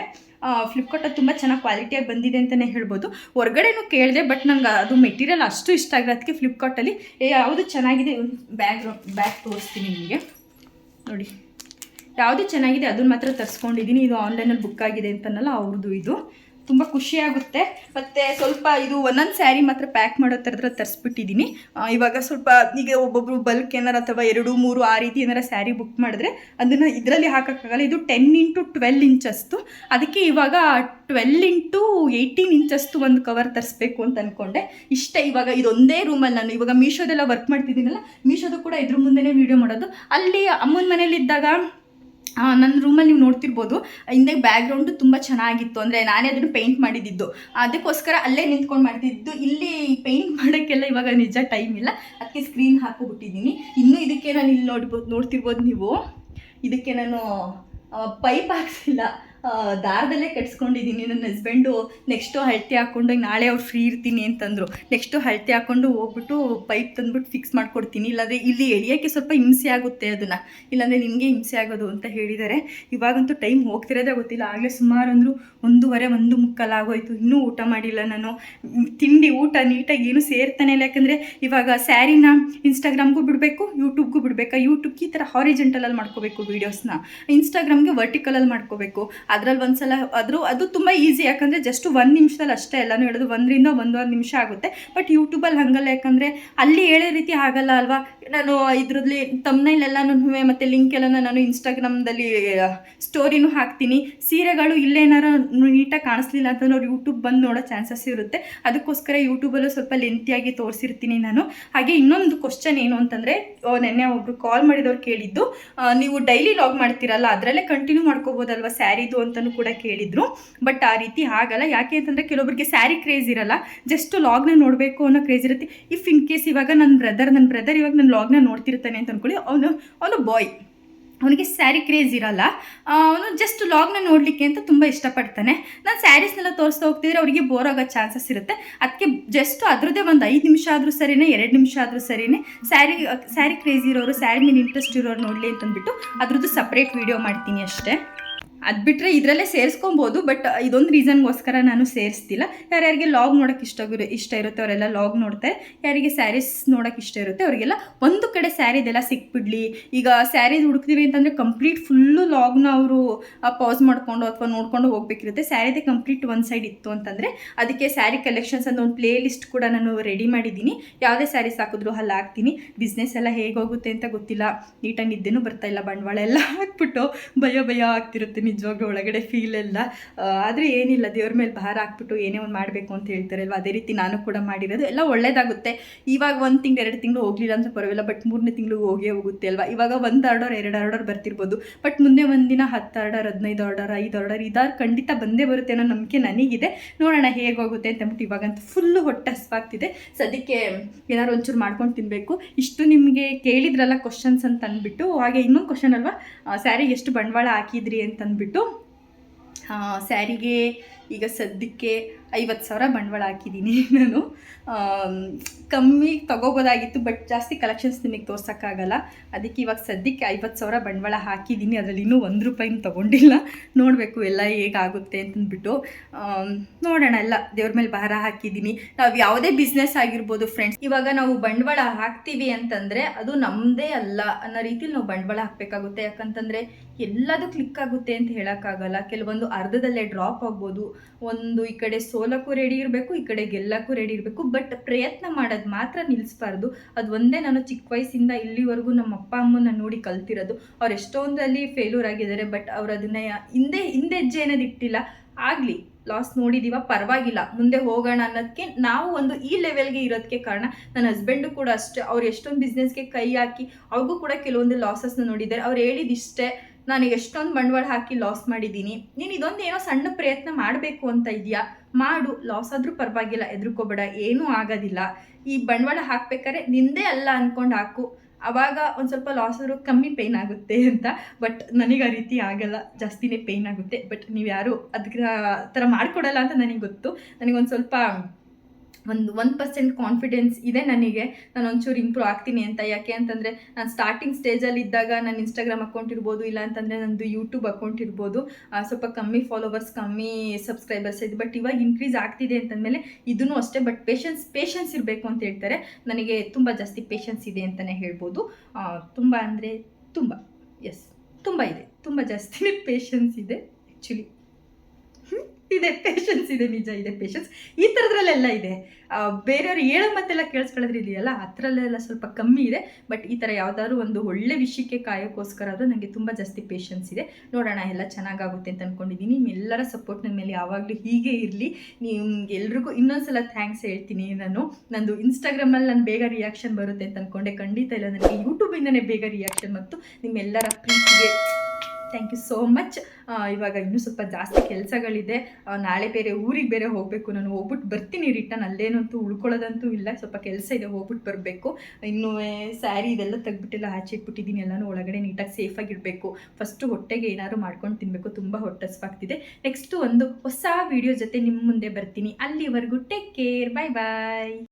ಫ್ಲಿಪ್ಕಾರ್ಟಲ್ಲಿ ತುಂಬ ಚೆನ್ನಾಗಿ ಕ್ವಾಲಿಟಿಯಾಗಿ ಬಂದಿದೆ ಅಂತಲೇ ಹೇಳ್ಬೋದು. ಹೊರಗಡೆನೂ ಕೇಳಿದೆ ಬಟ್ ನಂಗೆ ಅದು ಮೆಟೀರಿಯಲ್ ಅಷ್ಟು ಇಷ್ಟ ಆಗಿದೆ ಅದಕ್ಕೆ ಫ್ಲಿಪ್ಕಾರ್ಟಲ್ಲಿ ಯಾವುದು ಚೆನ್ನಾಗಿದೆ? ಬ್ಯಾಗ್ ಬ್ಯಾಗ್ ತೋರಿಸ್ತೀನಿ ನಿಮಗೆ. ನೋಡಿ. ಯಾವುದು ಚೆನ್ನಾಗಿದೆ ಅದನ್ನ ಮಾತ್ರ ತರಿಸ್ಕೊಂಡಿದ್ದೀನಿ ಇದು ಆನ್ಲೈನಲ್ಲಿ ಬುಕ್ ಆಗಿದೆ ಅಂತನಲ್ಲ ಅವ್ರದ್ದು ಇದು. ತುಂಬ ಖುಷಿಯಾಗುತ್ತೆ ಮತ್ತು ಸ್ವಲ್ಪ ಇದು ಒಂದೊಂದು ಸ್ಯಾರಿ ಮಾತ್ರ ಪ್ಯಾಕ್ ಮಾಡೋ ಥರದ್ರ ತರಿಸ್ಬಿಟ್ಟಿದ್ದೀನಿ ಇವಾಗ ಸ್ವಲ್ಪ ಈಗ ಒಬ್ಬೊಬ್ರು ಬಲ್ಕ್ ಏನಾರು ಅಥವಾ ಎರಡು, ಮೂರು ಆ ರೀತಿ ಏನಾರ ಸ್ಯಾರಿ ಬುಕ್ ಮಾಡಿದ್ರೆ ಅದನ್ನು ಇದರಲ್ಲಿ ಹಾಕೋಕ್ಕಾಗಲ್ಲ. ಇದು ಟೆನ್ ಇಂಟು ಟ್ವೆಲ್ ಇಂಚಸ್ತು ಅದಕ್ಕೆ ಇವಾಗ ಟ್ವೆಲ್ ಇಂಟು ಏಯ್ಟೀನ್ ಇಂಚಸ್ತು ಒಂದು ಕವರ್ ತರಿಸ್ಬೇಕು ಅಂತ ಅಂದ್ಕೊಂಡೆ ಇಷ್ಟ ಇವಾಗ ಇದೊಂದೇ ರೂಮಲ್ಲಿ ನಾನು ಇವಾಗ ಮೀಶೋದೆಲ್ಲ ವರ್ಕ್ ಮಾಡ್ತಿದ್ದೀನಲ್ಲ, ಮೀಶೋದು ಕೂಡ ಇದ್ರ ಮುಂದೆನೇ ವೀಡಿಯೋ ಮಾಡೋದು. ಅಲ್ಲಿ ಅಮ್ಮನ ಮನೇಲಿದ್ದಾಗ ನನ್ನ ರೂಮಲ್ಲಿ ನೀವು ನೋಡ್ತಿರ್ಬೋದು, ಹಿಂದೆ ಬ್ಯಾಕ್ಗ್ರೌಂಡು ತುಂಬ ಚೆನ್ನಾಗಿತ್ತು. ಅಂದರೆ ನಾನೇ ಅದನ್ನು ಪೇಂಟ್ ಮಾಡಿದ್ದಿದ್ದು. ಅದಕ್ಕೋಸ್ಕರ ಅಲ್ಲೇ ನಿಂತ್ಕೊಂಡು ಮಾಡ್ತಿದ್ದು. ಇಲ್ಲಿ ಪೇಂಟ್ ಮಾಡೋಕ್ಕೆಲ್ಲ ಇವಾಗ ನಿಜ ಟೈಮ್ ಇಲ್ಲ. ಅದಕ್ಕೆ ಸ್ಕ್ರೀನ್ ಹಾಕೋಬಿಟ್ಟಿದ್ದೀನಿ ಇನ್ನೂ ಇದಕ್ಕೆ ನಾನು ಇಲ್ಲಿ ನೋಡ್ಬೋದು ನೋಡ್ತಿರ್ಬೋದು ನೀವು. ಇದಕ್ಕೆ ನಾನು ಪೈಪ್ ಹಾಕ್ಸಿಲ್ಲ. ದಾರದಲ್ಲೇ ಕಟ್ಸ್ಕೊಂಡಿದ್ದೀನಿ ನನ್ನ ಹಸ್ಬೆಂಡು ನೆಕ್ಸ್ಟು ಹಳತೆ ಹಾಕ್ಕೊಂಡು ನಾಳೆ ಅವ್ರು ಫ್ರೀ ಇರ್ತೀನಿ ಅಂತಂದರು. ನೆಕ್ಸ್ಟು ಹಳತೆ ಹಾಕ್ಕೊಂಡು ಹೋಗ್ಬಿಟ್ಟು ಪೈಪ್ ತಂದ್ಬಿಟ್ಟು ಫಿಕ್ಸ್ ಮಾಡ್ಕೊಡ್ತೀನಿ. ಇಲ್ಲಾಂದರೆ ಇಲ್ಲಿ ಎಳಿಯೋಕ್ಕೆ ಸ್ವಲ್ಪ ಹಿಂಸೆ ಆಗುತ್ತೆ ಅದನ್ನು. ಇಲ್ಲಾಂದರೆ ನಿಮಗೆ ಹಿಂಸೆ ಆಗೋದು ಅಂತ ಹೇಳಿದ್ದಾರೆ ಇವಾಗಂತೂ ಟೈಮ್ ಹೋಗ್ತಿರೋದೇ ಗೊತ್ತಿಲ್ಲ. ಆಗಲೇ ಸುಮಾರು ಅಂದರೂ ಒಂದೂವರೆ, ಒಂದು ಆಗೋಯ್ತು. ಇನ್ನೂ ಊಟ ಮಾಡಿಲ್ಲ ನಾನು. ತಿಂಡಿ ಊಟ ನೀಟಾಗಿ ಏನು ಸೇರ್ತಾನೆ ಇಲ್ಲ. ಯಾಕಂದರೆ ಇವಾಗ ಸ್ಯಾರಿನ ಇನ್ಸ್ಟಾಗ್ರಾಮ್ಗೂ ಬಿಡಬೇಕು ಯೂಟ್ಯೂಬ್ಗೂ ಬಿಡಬೇಕಾ. ಯೂಟ್ಯೂಬ್ಗೆ ಈ ಥರ ಹಾರಿಜೆಂಟಲಲ್ಲಿ ಮಾಡ್ಕೋಬೇಕು ವೀಡಿಯೋಸ್ನ ಇನ್ಸ್ಟಾಗ್ರಾಮ್ಗೆ ವರ್ಟಿಕಲಲ್ಲಿ ಮಾಡ್ಕೋಬೇಕು. ಅದ್ರಲ್ಲಿ ಒಂದ್ಸಲ ಆದರೂ ಅದು ತುಂಬ ಈಸಿ ಯಾಕಂದರೆ ಜಸ್ಟ್ ಒಂದು ನಿಮಿಷದಲ್ಲಿ ಅಷ್ಟೇ ಎಲ್ಲನೂ ಹೇಳೋದು. ಒಂದರಿಂದ ಒಂದೊಂದು ನಿಮಿಷ ಆಗುತ್ತೆ. ಬಟ್ ಯೂಟ್ಯೂಬಲ್ಲಿ ಹಂಗಲ್ಲ, ಯಾಕಂದರೆ ಅಲ್ಲಿ ಹೇಳೋ ರೀತಿ ಆಗಲ್ಲ ಅಲ್ವಾ? ನಾನು ಇದರಲ್ಲಿ ತಮ್ಮನೈಲೆಲ್ಲನೂ ಮತ್ತು ಲಿಂಕ್ ಎಲ್ಲ ನಾನು ಇನ್ಸ್ಟಾಗ್ರಾಮ್ದಲ್ಲಿ ಸ್ಟೋರಿನೂ ಹಾಕ್ತೀನಿ. ಸೀರೆಗಳು ಇಲ್ಲೇನಾರು ನೀಟಾಗಿ ಕಾಣಿಸ್ಲಿಲ್ಲ ಅಂತಂದ್ರೆ ಯೂಟ್ಯೂಬ್ ಬಂದು ನೋಡೋ ಚಾನ್ಸಸ್ ಇರುತ್ತೆ. ಅದಕ್ಕೋಸ್ಕರ ಯೂಟ್ಯೂಬಲ್ಲೂ ಸ್ವಲ್ಪ ಲೆಂತಿಯಾಗಿ ತೋರಿಸಿರ್ತೀನಿ ನಾನು. ಹಾಗೆ ಇನ್ನೊಂದು ಕ್ವಶನ್ ಏನು ಅಂತಂದರೆ ನೆನ್ನೆ ಒಬ್ಬರು ಕಾಲ್ ಮಾಡಿದವ್ರು ಕೇಳಿದ್ದು ನೀವು ಡೈಲಿ ಲಾಗ್ ಮಾಡ್ತೀರಲ್ಲ, ಅದರಲ್ಲೇ ಕಂಟಿನ್ಯೂ ಮಾಡ್ಕೋಬೋದಲ್ವಾ? ಸ್ಯಾರಿದು ಅಂತಲೂ ಕೂಡ ಕೇಳಿದ್ರು. ಬಟ್ ಆ ರೀತಿ ಆಗಲ್ಲ. ಯಾಕೆ ಅಂತಂದರೆ ಕೆಲವೊಬ್ಬರಿಗೆ ಸ್ಯಾರಿ ಕ್ರೇಜ್ ಇರಲ್ಲ. ಜಸ್ಟ್ ಲಾಗ್ನ ನೋಡಬೇಕು ಅನ್ನೋ ಕ್ರೇಜ್ ಇರುತ್ತೆ. ಇಫ್ ಇನ್ ಕೇಸ್ ಇವಾಗ ನನ್ನ ಬ್ರದರ್ ನನ್ನ ಬ್ರದರ್ ಇವಾಗ ನನ್ನ ಲಾಗ್ನ ನೋಡ್ತಿರ್ತಾನೆ ಅಂತ ಅಂದ್ಕೊಳ್ಳಿ ಅವನು ಅವನು ಬಾಯ್ ಅವನಿಗೆ ಸ್ಯಾರಿ ಕ್ರೇಜ್ ಇರಲ್ಲ. ಅವನು ಜಸ್ಟ್ ಲಾಗ್ನ ನೋಡಲಿಕ್ಕೆ ಅಂತ ತುಂಬ ಇಷ್ಟಪಡ್ತಾನೆ. ನಾನು ಸ್ಯಾರೀಸ್ನೆಲ್ಲ ತೋರಿಸ್ತಾ ಹೋಗ್ತಿದ್ರೆ ಅವರಿಗೆ ಬೋರ್ ಆಗೋ ಚಾನ್ಸಸ್ ಇರುತ್ತೆ. ಅದಕ್ಕೆ ಜಸ್ಟ್ ಅದರದ್ದೇ ಒಂದು ಐದು ನಿಮಿಷ ಆದರೂ ಸರಿನೇ, ಎರಡು ನಿಮಿಷ ಆದರೂ ಸರಿನೇ. ಸ್ಯಾರಿ ಸ್ಯಾರಿ ಕ್ರೇಜ್ ಇರೋರು ಸ್ಯಾರಿ ಮೇಲೆ ಇಂಟ್ರೆಸ್ಟ್ ಇರೋರು ನೋಡಲಿ ಅಂತಂದ್ಬಿಟ್ಟು ಅದ್ರದ್ದು ಸಪ್ರೇಟ್ ವಿಡಿಯೋ ಮಾಡ್ತೀನಿ ಅಷ್ಟೇ. ಅದು ಬಿಟ್ಟರೆ ಇದರಲ್ಲೇ ಸೇರಿಸ್ಕೊಬೋದು ಬಟ್ ಇದೊಂದು ರೀಸನ್ಗೋಸ್ಕರ ನಾನು ಸೇರಿಸ್ತಿಲ್ಲ. ಯಾರ್ಯಾರಿಗೆ ಲಾಗ್ ನೋಡೋಕೆ ಇಷ್ಟ ಇಷ್ಟ ಇರುತ್ತೆ ಅವರೆಲ್ಲ ಲಾಗ್ ನೋಡ್ತಾರೆ. ಯಾರಿಗೆ ಸ್ಯಾರೀಸ್ ನೋಡೋಕೆ ಇಷ್ಟ ಇರುತ್ತೆ ಅವರಿಗೆಲ್ಲ ಒಂದು ಕಡೆ ಸ್ಯಾರಿದೆಲ್ಲ ಸಿಕ್ಬಿಡ್ಲಿ. ಈಗ ಸ್ಯಾರೀಸ್ ಹುಡುಕ್ತೀವಿ ಅಂತಂದರೆ ಕಂಪ್ಲೀಟ್ ಫುಲ್ಲು ಲಾಗ್ನ ಅವರು ಪಾಸ್ ಮಾಡಿಕೊಂಡು ಅಥವಾ ನೋಡ್ಕೊಂಡು ಹೋಗ್ಬೇಕಿರುತ್ತೆ. ಸ್ಯಾರಿದೆ ಕಂಪ್ಲೀಟ್ ಒಂದು ಸೈಡ್ ಇತ್ತು ಅಂತಂದರೆ ಅದಕ್ಕೆ ಸ್ಯಾರಿ ಕಲೆಕ್ಷನ್ಸ್ ಅಂತ ಒಂದು ಪ್ಲೇ ಲಿಸ್ಟ್ ಕೂಡ ನಾನು ರೆಡಿ ಮಾಡಿದ್ದೀನಿ. ಯಾವುದೇ ಸ್ಯಾರೀಸ್ ಹಾಕಿದ್ರು ಅಲ್ಲಿ ಹಾಕ್ತೀನಿ. ಬಿಸ್ನೆಸ್ ಎಲ್ಲ ಹೇಗೆ ಹೋಗುತ್ತೆ ಅಂತ ಗೊತ್ತಿಲ್ಲ. ನೀಟಾಗಿ ನಿದ್ದೆನೂ ಬರ್ತಾ ಇಲ್ಲ. ಬಂಡವಾಳ ಎಲ್ಲ ಹಾಕ್ಬಿಟ್ಟು ಭಯ ಭಯ ಆಗ್ತಿರುತ್ತೆ ನಿಜವಾಗ್ಲೂ ಒಳಗಡೆ ಫೀಲ್ ಎಲ್ಲ ಆದರೆ ಏನಿಲ್ಲ, ದೇವ್ರ ಮೇಲೆ ಭಾರ ಹಾಕ್ಬಿಟ್ಟು ಏನೇ ಒಂದು ಮಾಡಬೇಕು ಅಂತ ಹೇಳ್ತಾರೆ ಅಲ್ವಾ ಅದೇ ರೀತಿ ನಾನು ಕೂಡ ಮಾಡಿರೋದು. ಎಲ್ಲ ಒಳ್ಳೇದಾಗುತ್ತೆ. ಇವಾಗ ಒಂದು ತಿಂಗಳು, ಎರಡು ತಿಂಗಳು ಹೋಗಲಿಲ್ಲ ಅಂದರೆ ಪರವಾಗಿಲ್ಲ ಬಟ್ ಮೂರನೇ ತಿಂಗಳು ಹೋಗೇ ಹೋಗುತ್ತೆ ಅಲ್ವಾ? ಇವಾಗ ಒಂದು ಆರ್ಡರ್, ಎರಡು ಆರ್ಡರ್ ಬರ್ತಿರ್ಬೋದು. ಬಟ್ ಮುಂದೆ ಒಂದಿನ ಹತ್ತು ಆರ್ಡರ್, ಹದಿನೈದು ಆರ್ಡರ್, ಐದು ಆರ್ಡರ್ ಇದಾರು ಖಂಡಿತ ಬಂದೇ ಬರುತ್ತೆ ಅನ್ನೋ ನಂಬಿಕೆ ನನಗಿದೆ. ನೋಡೋಣ ಹೇಗೆ ಹೋಗುತ್ತೆ ಅಂತ ಅಂದ್ಬಿಟ್ಟು ಇವಾಗಂತೂ ಫುಲ್ಲು ಹೊಟ್ಟೆ ಹಸ್ವಾಗ್ತಿದೆ. ಸದ್ಯಕ್ಕೆ ಏನಾದ್ರು ಒಂಚೂರು ಮಾಡ್ಕೊಂಡು ತಿನ್ನಬೇಕು ಇಷ್ಟು ನಿಮಗೆ ಕೇಳಿದ್ರಲ್ಲ ಕ್ವಶನ್ಸ್ ಅಂತ ಅಂದ್ಬಿಟ್ಟು, ಹಾಗೆ ಇನ್ನೊಂದು ಕ್ವಶನ್ ಅಲ್ವಾ? ಸ್ಯಾರಿಗೆ ಎಷ್ಟು ಬಂಡವಾಳ ಹಾಕಿದ್ರಿ ಅಂತ ಅಂದ್ಬಿಟ್ಟು ಸ್ಯಾರಿಗೆ ಈಗ ಸದ್ಯಕ್ಕೆ ಐವತ್ತು ಸಾವಿರ ಬಂಡವಾಳ ಹಾಕಿದ್ದೀನಿ ನಾನು. ಕಮ್ಮಿ ತಗೋಬೋದಾಗಿತ್ತು, ಬಟ್ ಜಾಸ್ತಿ ಕಲೆಕ್ಷನ್ಸ್ ನಿಮಗೆ ತೋರ್ಸೋಕ್ಕಾಗಲ್ಲ. ಅದಕ್ಕೆ ಇವಾಗ ಸದ್ಯಕ್ಕೆ ಐವತ್ತು ಸಾವಿರ ಬಂಡವಾಳ ಹಾಕಿದ್ದೀನಿ. ಅದರಲ್ಲಿ ಇನ್ನೂ ಒಂದು ರೂಪಾಯಿನೂ ತೊಗೊಂಡಿಲ್ಲ. ನೋಡಬೇಕು ಎಲ್ಲ ಹೇಗಾಗುತ್ತೆ ಅಂತಂದ್ಬಿಟ್ಟು. ನೋಡೋಣ ಎಲ್ಲ. ದೇವ್ರ ಮೇಲೆ ಭಾರ ಹಾಕಿದ್ದೀನಿ. ನಾವು ಯಾವುದೇ ಬಿಸ್ನೆಸ್ ಆಗಿರ್ಬೋದು ಫ್ರೆಂಡ್ಸ್ ಇವಾಗ ನಾವು ಬಂಡವಾಳ ಹಾಕ್ತೀವಿ ಅಂತಂದರೆ ಅದು ನಮ್ಮದೇ ಅಲ್ಲ ಅನ್ನೋ ರೀತಿಲಿ ನಾವು ಬಂಡವಾಳ ಹಾಕಬೇಕಾಗುತ್ತೆ. ಯಾಕಂತಂದರೆ ಎಲ್ಲದೂ ಕ್ಲಿಕ್ ಆಗುತ್ತೆ ಅಂತ ಹೇಳೋಕ್ಕಾಗಲ್ಲ. ಕೆಲವೊಂದು ಅರ್ಧದಲ್ಲೇ ಡ್ರಾಪ್ ಆಗ್ಬೋದು. ಒಂದು ಈ ಕಡೆ ಸೋಲಕ್ಕೂ ರೆಡಿ ಇರಬೇಕು, ಈ ಕಡೆ ಗೆಲ್ಲಕ್ಕೂ ರೆಡಿ ಇರಬೇಕು ಬಟ್ ಪ್ರಯತ್ನ ಮಾಡೋದು ಮಾತ್ರ ನಿಲ್ಲಿಸ್ಬಾರ್ದು ಅದು ಒಂದೇ ನಾನು ಚಿಕ್ಕ ವಯಸ್ಸಿಂದ ಇಲ್ಲಿವರೆಗೂ ನಮ್ಮ ಅಪ್ಪ, ಅಮ್ಮನ ನೋಡಿ ಕಲ್ತಿರೋದು. ಅವ್ರು ಎಷ್ಟೊಂದಲ್ಲಿ ಫೇಲ್ಯೂರ್ ಆಗಿದ್ದಾರೆ ಬಟ್ ಅವ್ರು ಅದನ್ನ ಹಿಂದೆ ಹಿಂದೆ ಹೆಜ್ಜೆ ಅನ್ನೋದು ಇಟ್ಟಿಲ್ಲ, ಆಗಲಿ ಲಾಸ್ ನೋಡಿದೀವ, ಪರವಾಗಿಲ್ಲ, ಮುಂದೆ ಹೋಗೋಣ ಅನ್ನೋದಕ್ಕೆ ನಾವು ಒಂದು ಈ ಲೆವೆಲ್ಗೆ ಇರೋದಕ್ಕೆ ಕಾರಣ, ನನ್ನ ಹಸ್ಬೆಂಡು ಕೂಡ ಅಷ್ಟೇ, ಅವ್ರು ಎಷ್ಟೊಂದು ಬಿಸ್ನೆಸ್ಗೆ ಕೈ ಹಾಕಿ, ಅವ್ರಿಗೂ ಕೂಡ ಕೆಲವೊಂದು ಲಾಸಸ್ನ ನೋಡಿದ್ದಾರೆ. ಅವ್ರು ಹೇಳಿದಿಷ್ಟೇ ನಾನು ಎಷ್ಟೊಂದು ಬಂಡವಾಳ ಹಾಕಿ ಲಾಸ್ ಮಾಡಿದ್ದೀನಿ. ನೀನು ಇದೊಂದು ಏನೋ ಸಣ್ಣ ಪ್ರಯತ್ನ ಮಾಡಬೇಕು ಅಂತ ಇದೆಯಾ? ಮಾಡು ಲಾಸ್ ಆದರೂ ಪರವಾಗಿಲ್ಲ ಎದುರ್ಕೋಬೇಡ ಏನೂ ಆಗೋದಿಲ್ಲ. ಈ ಬಂಡವಾಳ ಹಾಕ್ಬೇಕಾದ್ರೆ ನಿಂದೇ ಅಲ್ಲ ಅಂದ್ಕೊಂಡು ಹಾಕು. ಅವಾಗ ಒಂದು ಸ್ವಲ್ಪ ಲಾಸ್ ಆದರೂ ಕಮ್ಮಿ ಪೇಯ್ನ್ ಆಗುತ್ತೆ ಅಂತ. ಬಟ್ ನನಗೆ ಆ ರೀತಿ ಆಗಲ್ಲ, ಜಾಸ್ತಿನೇ ಪೇಯ್ನ್ ಆಗುತ್ತೆ. ಬಟ್ ನೀವು ಯಾರು ಅದಕ್ಕೆ ಥರ ಮಾಡಿಕೊಡಲ್ಲ ಅಂತ ನನಗೆ ಗೊತ್ತು. ನನಗೊಂದು ಸ್ವಲ್ಪ ಒಂದು ಒನ್ ಪರ್ಸೆಂಟ್ ಕಾನ್ಫಿಡೆನ್ಸ್ ಇದೆ ನನಗೆ. ನಾನು ಒಂಚೂರು ಇಂಪ್ರೂವ್ ಆಗ್ತೀನಿ ಅಂತ. ಯಾಕೆ ಅಂತಂದರೆ ನಾನು ಸ್ಟಾರ್ಟಿಂಗ್ ಸ್ಟೇಜಲ್ಲಿ ಇದ್ದಾಗ ನಾನು ಇನ್ಸ್ಟಾಗ್ರಾಮ್ ಅಕೌಂಟ್ ಇರ್ಬೋದು, ಇಲ್ಲ ಅಂತಂದರೆ ನನ್ನದು ಯೂಟ್ಯೂಬ್ ಅಕೌಂಟ್ ಇರ್ಬೋದು. ಸ್ವಲ್ಪ ಕಮ್ಮಿ ಫಾಲೋವರ್ಸ್ ಕಮ್ಮಿ ಸಬ್ಸ್ಕ್ರೈಬರ್ಸ್ ಇದೆ. ಬಟ್ ಇವಾಗ ಇನ್ಕ್ರೀಸ್ ಆಗ್ತಿದೆ ಅಂತಂದಮೇಲೆ ಇದೂ ಅಷ್ಟೇ. ಬಟ್ ಪೇಷನ್ಸ್ ಪೇಷನ್ಸ್ ಇರಬೇಕು ಅಂತ ಹೇಳ್ತಾರೆ. ನನಗೆ ತುಂಬ ಜಾಸ್ತಿ ಪೇಷನ್ಸ್ ಇದೆ ಅಂತಲೇ ಹೇಳ್ಬೋದು. ತುಂಬ ಅಂದರೆ ತುಂಬ ಎಸ್ ತುಂಬ ಇದೆ. ತುಂಬ ಜಾಸ್ತಿನೇ ಪೇಷನ್ಸ್ ಇದೆ ಆ್ಯಕ್ಚುಲಿ ಇದೆ ಪೇಷನ್ಸ್ ಇದೆ ನಿಜ, ಇದೆ ಪೇಷನ್ಸ್ ಈ ಥರದ್ರಲ್ಲೆಲ್ಲ ಇದೆ. ಬೇರೆಯವ್ರು ಹೇಳೋ ಮತ್ತೆಲ್ಲ ಕೇಳಿಸ್ಕೊಳ್ಳೋದ್ರ ಇದೆಯಲ್ಲ ಆ ಸ್ವಲ್ಪ ಕಮ್ಮಿ ಇದೆ. ಬಟ್ ಈ ಥರ ಯಾವುದಾದ್ರು ಒಂದು ಒಳ್ಳೆ ವಿಷಯಕ್ಕೆ ಕಾಯೋಕ್ಕೋಸ್ಕರ ಆದರೂ ನನಗೆ ತುಂಬ ಜಾಸ್ತಿ ಪೇಷನ್ಸ್ ಇದೆ. ನೋಡೋಣ, ಎಲ್ಲ ಚೆನ್ನಾಗಾಗುತ್ತೆ ಅಂತ ಅಂದ್ಕೊಂಡಿದ್ದೀನಿ ನಿಮ್ಮೆಲ್ಲರ ಸಪೋರ್ಟ್ ನನ್ನ ಮೇಲೆ ಯಾವಾಗಲೂ ಹೀಗೆ ಇರಲಿ. ನಿಮ್ಗೆ ಎಲ್ರಿಗೂ ಇನ್ನೊಂದ್ಸಲ ಥ್ಯಾಂಕ್ಸ್ ಹೇಳ್ತೀನಿ ನಾನು. ನಂದು ಇನ್ಸ್ಟಾಗ್ರಾಮಲ್ಲಿ ನಾನು ಬೇಗ ರಿಯಾಕ್ಷನ್ ಬರುತ್ತೆ ಅಂತ ಅಂದ್ಕೊಂಡೆ ಖಂಡಿತ ಇಲ್ಲ ನನಗೆ ಯೂಟ್ಯೂಬಿಂದನೇ ಬೇಗ ರಿಯಾಕ್ಷನ್ ಮತ್ತು ನಿಮ್ಮೆಲ್ಲರ ಪ್ರೀತಿಗೆ ಥ್ಯಾಂಕ್ ಯು ಸೋ ಮಚ್ ಇವಾಗ ಇನ್ನೂ ಸ್ವಲ್ಪ ಜಾಸ್ತಿ ಕೆಲಸಗಳಿದೆ. ನಾಳೆ ಬೇರೆ ಊರಿಗೆ ಬೇರೆ ಹೋಗಬೇಕು. ನಾನು ಹೋಗ್ಬಿಟ್ಟು ಬರ್ತೀನಿ ರಿಟರ್ನ್. ಅಲ್ಲೇನಂತೂ ಉಳ್ಕೊಳ್ಳೋದಂತೂ ಇಲ್ಲ. ಸ್ವಲ್ಪ ಕೆಲಸ ಇದೆ ಹೋಗ್ಬಿಟ್ಟು ಬರಬೇಕು. ಇನ್ನೂ ಸ್ಯಾರಿ ಇದೆಲ್ಲ ತೆಗ್ಬಿಟ್ಟೆಲ್ಲ ಆಚೆ ಇಟ್ಬಿಟ್ಟಿದ್ದೀನಿ ಎಲ್ಲನೂ ಒಳಗಡೆ ನೀಟಾಗಿ ಸೇಫಾಗಿ ಇಡಬೇಕು. ಫಸ್ಟು ಹೊಟ್ಟೆಗೆ ಏನಾದ್ರು ಮಾಡ್ಕೊಂಡು ತಿನ್ನಬೇಕು ತುಂಬ ಹೊಟ್ಟೆ ನೆಕ್ಸ್ಟು ಒಂದು ಹೊಸ ವಿಡಿಯೋ ಜೊತೆ ನಿಮ್ಮ ಮುಂದೆ ಬರ್ತೀನಿ. ಅಲ್ಲಿವರೆಗೂ ಟೇಕ್ ಕೇರ್ ಬಾಯ್ ಬಾಯ್